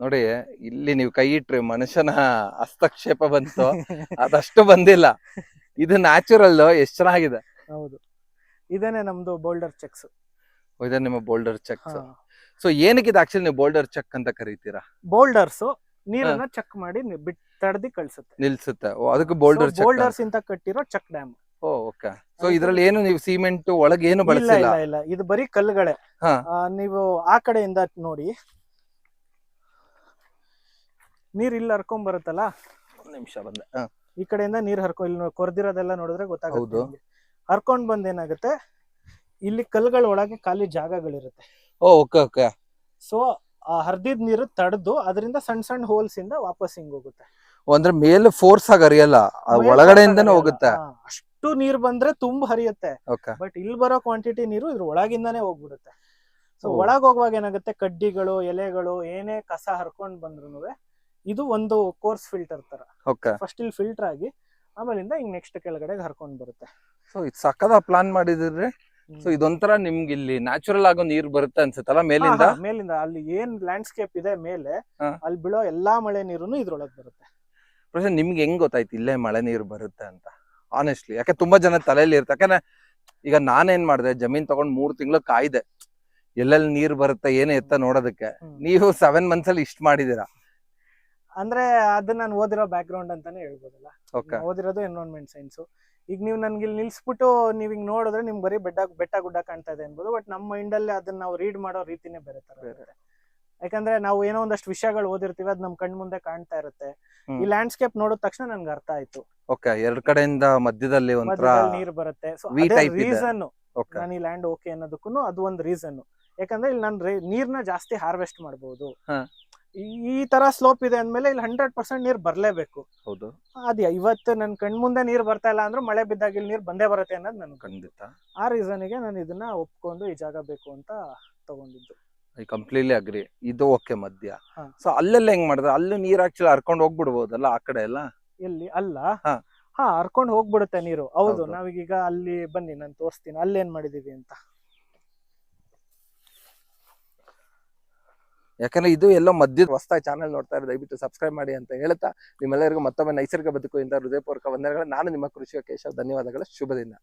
ನೋಡಿ ಇಲ್ಲಿ ನೀವು ಕೈ ಇಟ್ರಿ ಮನುಷ್ಯನ ಹಸ್ತಕ್ಷೇಪ ಬಂತು. ಅದಷ್ಟು ಬಂದಿಲ್ಲ. ಇದು ನ್ಯಾಚುರಲ್ ಎಷ್ಟ್ ಚೆನ್ನಾಗಿದೆ. ಹೌದು. ಇದೇನೆ ನಮ್ದು ಬೋಲ್ಡರ್ ಚೆಕ್ಸ್. ಇದೆ ನಿಮ್ಮ ಬೋಲ್ಡರ್ ಚೆಕ್ ಸೊ ಏನಕ್ಕೆ ಇದು ಆಕ್ಚುಲಿ ನೀವು ಬೋಲ್ಡರ್ ಚೆಕ್ ಅಂತ ಕರೀತೀರಾ? ಬೋಲ್ಡರ್ಸ್ ನೀರನ್ನ ಚೆಕ್ ಮಾಡಿ ನಿ- ಬಿಟ್ ತಡೆದಿ ಕಳ್ಸುತ್ತೆ. ನಿಲ್ಸುತ್ತೆ. ಓ ಅದಕ್ಕೆ ಬೋಲ್ಡರ್ ಬೋಲ್ಡರ್ಸ್ ಇಂತ ಕಟ್ಟಿರೋ check dam. Oh okay. So ಇದ್ರಲ್ಲಿ ಏನು ನೀವು ಸಿಮೆಂಟ್ ಒಳಗೆ ಏನು ಇಲ್ಲ ಬಳಸಿಲ್ಲ? ಇಲ್ಲ ಇಲ್ಲ. ಇದು ಬರೀ ಕಲ್ಲುಗಳೇ. ಹಾ. ಆ, ನೀವು ಆ ಕಡೆಯಿಂದ ನೋಡಿ. ನೀರ್ ಇಲ್ಲಿ ಹರ್ಕೊಂಡ್ ಬರುತ್ತಲ್ಲ? ಒಂದ್ ನಿಮಿಷ ಬಂದೆ. ಹ. ಈ ಕಡೆಯಿಂದ ನೀರ್ ಹರ್ಕೊ ಇಲ್ಲಿ ಕೊರ್ದಿರೋದೆಲ್ಲ ನೋಡಿದ್ರೆ ಗೊತ್ತಾಗುತ್ತೆ ನಿಮ್ಗೆ. ಹರ್ಕೊಂಡ್ ಬಂದ್ ಏನಾಗುತ್ತೆ? ಇಲ್ಲಿ ಕಲ್ಲುಗಳ ಒಳಗೆ ಖಾಲಿ ಜಾಗಗಳಿರುತ್ತೆ. Oh okay okay. ಸೊ ಆ ಹರ್ದಿದ್ ನೀರು ತಡೆದು ಅದರಿಂದ ಸಣ್ಣ ಸಣ್ಣ ಹೋಲ್ಸ್ ಇಂದ ವಾಪಸ್ ಹಿಂಗ್ ಹೋಗುತ್ತೆ. ಅಂದ್ರೆ ಮೇಲೆ ಫೋರ್ಸ್ ಆಗಿ ಹರಿಯಲ್ಲ? ಒಳಗಡೆಯಿಂದನೇ ಹೋಗುತ್ತೆ. ಹಾ, ಅಷ್ಟು ನೀರ್ ಬಂದ್ರೆ ತುಂಬ ಹರಿಯುತ್ತೆ. ಓಕೆ. ಬಟ್ ಇಲ್ಲಿ ಬರೋ ಕ್ವಾಂಟಿಟಿ ನೀರು ಇದ್ರ ಒಳಗಿಂದಾನೇ ಹೋಗ್ಬಿಡುತ್ತೆ. So oh. ಒಳಗ್ ಹೋಗುವಾಗ ಏನಾಗುತ್ತೆ? ಕಡ್ಡಿಗಳು ಎಲೆಗಳು ಏನೇ ಕಸ ಹರ್ಕೊಂಡ್ ಬಂದ್ರು ಇದು ಒಂದು ಕೋರ್ಸ್ ಫಿಲ್ಟರ್ ತರ. ಓಕೆ. ಫಸ್ಟ್ ಇಲ್ಲಿ ಫಿಲ್ಟರ್ ಆಗಿ ಆಮೇಲಿಂದ ಹಿಂಗ್ ನೆಕ್ಸ್ಟ್ ಕೆಳಗಡೆ ಹರ್ಕೊಂಡ್ ಬರುತ್ತೆ. ಸೊ ಇದು ಸಕ್ಕದ ಪ್ಲಾನ್ ಮಾಡಿದ್ರೆ ಸೊ ಇದೊಂಥರ ನಿಮ್ಗೆ ಇಲ್ಲಿ ನ್ಯಾಚುರಲ್ ಆಗೋ ನೀರ್ ಬರುತ್ತೆ ಅನ್ಸುತ್ತಲ್ಲ ಮೇಲಿಂದ? ಮೇಲಿಂದ. ಅಲ್ಲಿ ಏನ್ ಲ್ಯಾಂಡ್ಸ್ಕೇಪ್ ಇದೆ ಮೇಲೆ ಹಾ. ಅಲ್ಲಿ ಬಿಳೋ ಎಲ್ಲಾ ಮಳೆ ನೀರುನು ಇದ್ರೊಳಗ್ ಬರುತ್ತೆ. ಪ್ರಶ್ನೆ ನಿಮ್ಗೆ ಹೆಂಗ್ ಗೊತ್ತಾಯ್ತು ಇಲ್ಲೇ ಮಳೆ ನೀರು ಬರುತ್ತೆ ಅಂತ? ಆನೆಸ್ಟ್ಲಿ ಯಾಕೆ ತುಂಬಾ ಜನ ತಲೆಯಲ್ಲಿ ಇರುತ್ತೆ ಯಾಕಂದ್ರೆ ಈಗ ನಾನೇನ್ ಮಾಡಿದೆ ಜಮೀನ್ ತಗೊಂಡ್ ಮೂರ್ ತಿಂಗಳು ಕಾಯ್ದೆ. ಎಲ್ಲೆಲ್ಲಿ ನೀರ್ ಬರುತ್ತೆ ಏನೇ ಎತ್ತ ನೋಡೋದಕ್ಕೆ. ಹ್ಮ್. ನೀವು ಸೆವೆನ್ ಮಂತ್ಸ್ ಅಲ್ಲಿ ಇಷ್ಟ ಮಾಡಿದೀರಾ ಅಂದ್ರೆ ಅದು ನಾನು ಓದಿರೋ ಬ್ಯಾಕ್ ಗ್ರೌಂಡ್ ಅಂತಾನೆ ಹೇಳ್ಬೋದಲ್ಲ? ಓಕೆ ಓದಿರೋದು ಎನ್ವೈರನ್ಮೆಂಟ್ ಸೈನ್ಸ್ ಈಗ ನೀವು ನನ್ಗೆ ಇಲ್ಲಿ ನಿಲ್ಸ್ಬಿಟ್ಟು ನೀವ್ ಹಿಂಗ್ ನೋಡಿದ್ರೆ ನಿಮ್ ಬರೀ ಬೆಟ್ಟ ಬೆಟ್ಟ ಗುಡ್ಡ ಕಾಣ್ತಾ ಇದೆ ಅನ್ಬೋದು. ಬಟ್ ನಮ್ಮ ಮೈಂಡ್ ಅಲ್ಲಿ ಅದನ್ನ ನಾವು ರೀಡ್ ಮಾಡೋ ರೀತಿನೇ ಬೇರೆ ತರ ಇರುತ್ತೆ. ಯಾಕಂದ್ರೆ ನಾವು ಏನೋ ಒಂದಷ್ಟು ವಿಷಯಗಳು ಓದಿರ್ತೀವಿ ಅದ್ ನಮ್ ಕಣ್ ಮುಂದೆ ಕಾಣ್ತಾ ಇರುತ್ತೆ. ಈ ಲ್ಯಾಂಡ್ಸ್ಕೇಪ್ ನೋಡಿದ ತಕ್ಷಣ ನನ್ಗೆ ಅರ್ಥ ಆಯ್ತು. ಓಕೆ ಎರಡ್ ಕಡೆಯಿಂದ ಮಧ್ಯದಲ್ಲಿ ಒಂಥರ ನೀರ್ ಬರುತ್ತೆ. ಸೊ. ರೀಸನ್ ನಾನು ಈ ಲ್ಯಾಂಡ್ ಓಕೆ ಅನ್ನೋದಕ್ಕೂ ಅದು ಒಂದು ರೀಸನ್ ಯಾಕಂದ್ರೆ ಇಲ್ಲಿ ನಾನು ನೀರ್ನ ಜಾಸ್ತಿ ಹಾರ್ವೆಸ್ಟ್ ಮಾಡಬಹುದು. ಈ ತರ ಸ್ಲೋಪ್ ಇದೆ ಅಂದ್ಮೇಲೆ ಇಲ್ಲಿ ಹಂಡ್ರೆಡ್ ಪರ್ಸೆಂಟ್ ನೀರ್ ಬರ್ಲೇಬೇಕು. ಹೌದು. ಅದ್ ಇವತ್ತು ನನ್ ಕಣ್ ಮುಂದೆ ನೀರ್ ಬರ್ತಾ ಇಲ್ಲ ಅಂದ್ರೆ ಮಳೆ ಬಿದ್ದಾಗ ಇಲ್ಲಿ ನೀರ್ ಬಂದೇ ಬರುತ್ತೆ ಅನ್ನೋದು ನನ್ ಖಂಡಿತ. ಆ ರೀಸನ್ಗೆ ನಾನು ಇದನ್ನ ಒಪ್ಕೊಂಡು ಈ ಜಾಗ ಬೇಕು ಅಂತ ತಗೊಂಡಿದ್ದು. ಐ ಕಂಪ್ಲೀಟ್ಲಿ ಅಗ್ರಿ ಇದು ಓಕೆ ಮಧ್ಯ. ಹಾ. ಸೊ ಅಲ್ಲೆಲ್ಲ ಹೆಂಗ್ ಮಾಡಿದ್ರೆ? ಅಲ್ಲೂ ನೀರ್ ಆಕ್ಚುಲಿ ಹರ್ಕೊಂಡು ಹೋಗ್ಬಿಡ್ಬೋದಲ್ಲ ಆ ಕಡೆ ಎಲ್ಲ? ಎಲ್ಲಿ? ಅಲ್ಲ? ಹಾ. ಹಾ ಹರ್ಕೊಂಡು ಹೋಗ್ಬಿಡುತ್ತೆ ನೀರು. ಹೌದು ಹೌದು. ನಾವೀಗ ಅಲ್ಲಿ ಬನ್ನಿ ನಾನು ತೋರಿಸ್ತೀನಿ. ಅಲ್ಲೇನ್ ಮಾಡಿದೀವಿ ಅಂತ. ಯಾಕಂದ್ರೆ ಇದು ಎಲ್ಲೋ ಮಧ್ಯದ ಹೊಸ ಚಾನಲ್ ನೋಡ್ತಾ ಇರೋ ದಯವಿಟ್ಟು ಸಬ್ಸ್ಕ್ರೈಬ್ ಮಾಡಿ ಅಂತ ಹೇಳ್ತಾ ನಿಮ್ಮೆಲ್ಲರಿಗೂ ಮತ್ತೊಮ್ಮೆ ನೈಸರ್ಗಿಕ ಬದುಕು ಇಂದ ಹೃದಯಪೂರ್ವಕ ವಂದನೆಗಳು. ನಾನು ನಿಮ್ಮ ಕೃಷಿಕ ಕೇಶವ್, ಧನ್ಯವಾದಗಳು ಶುಭ ದಿನ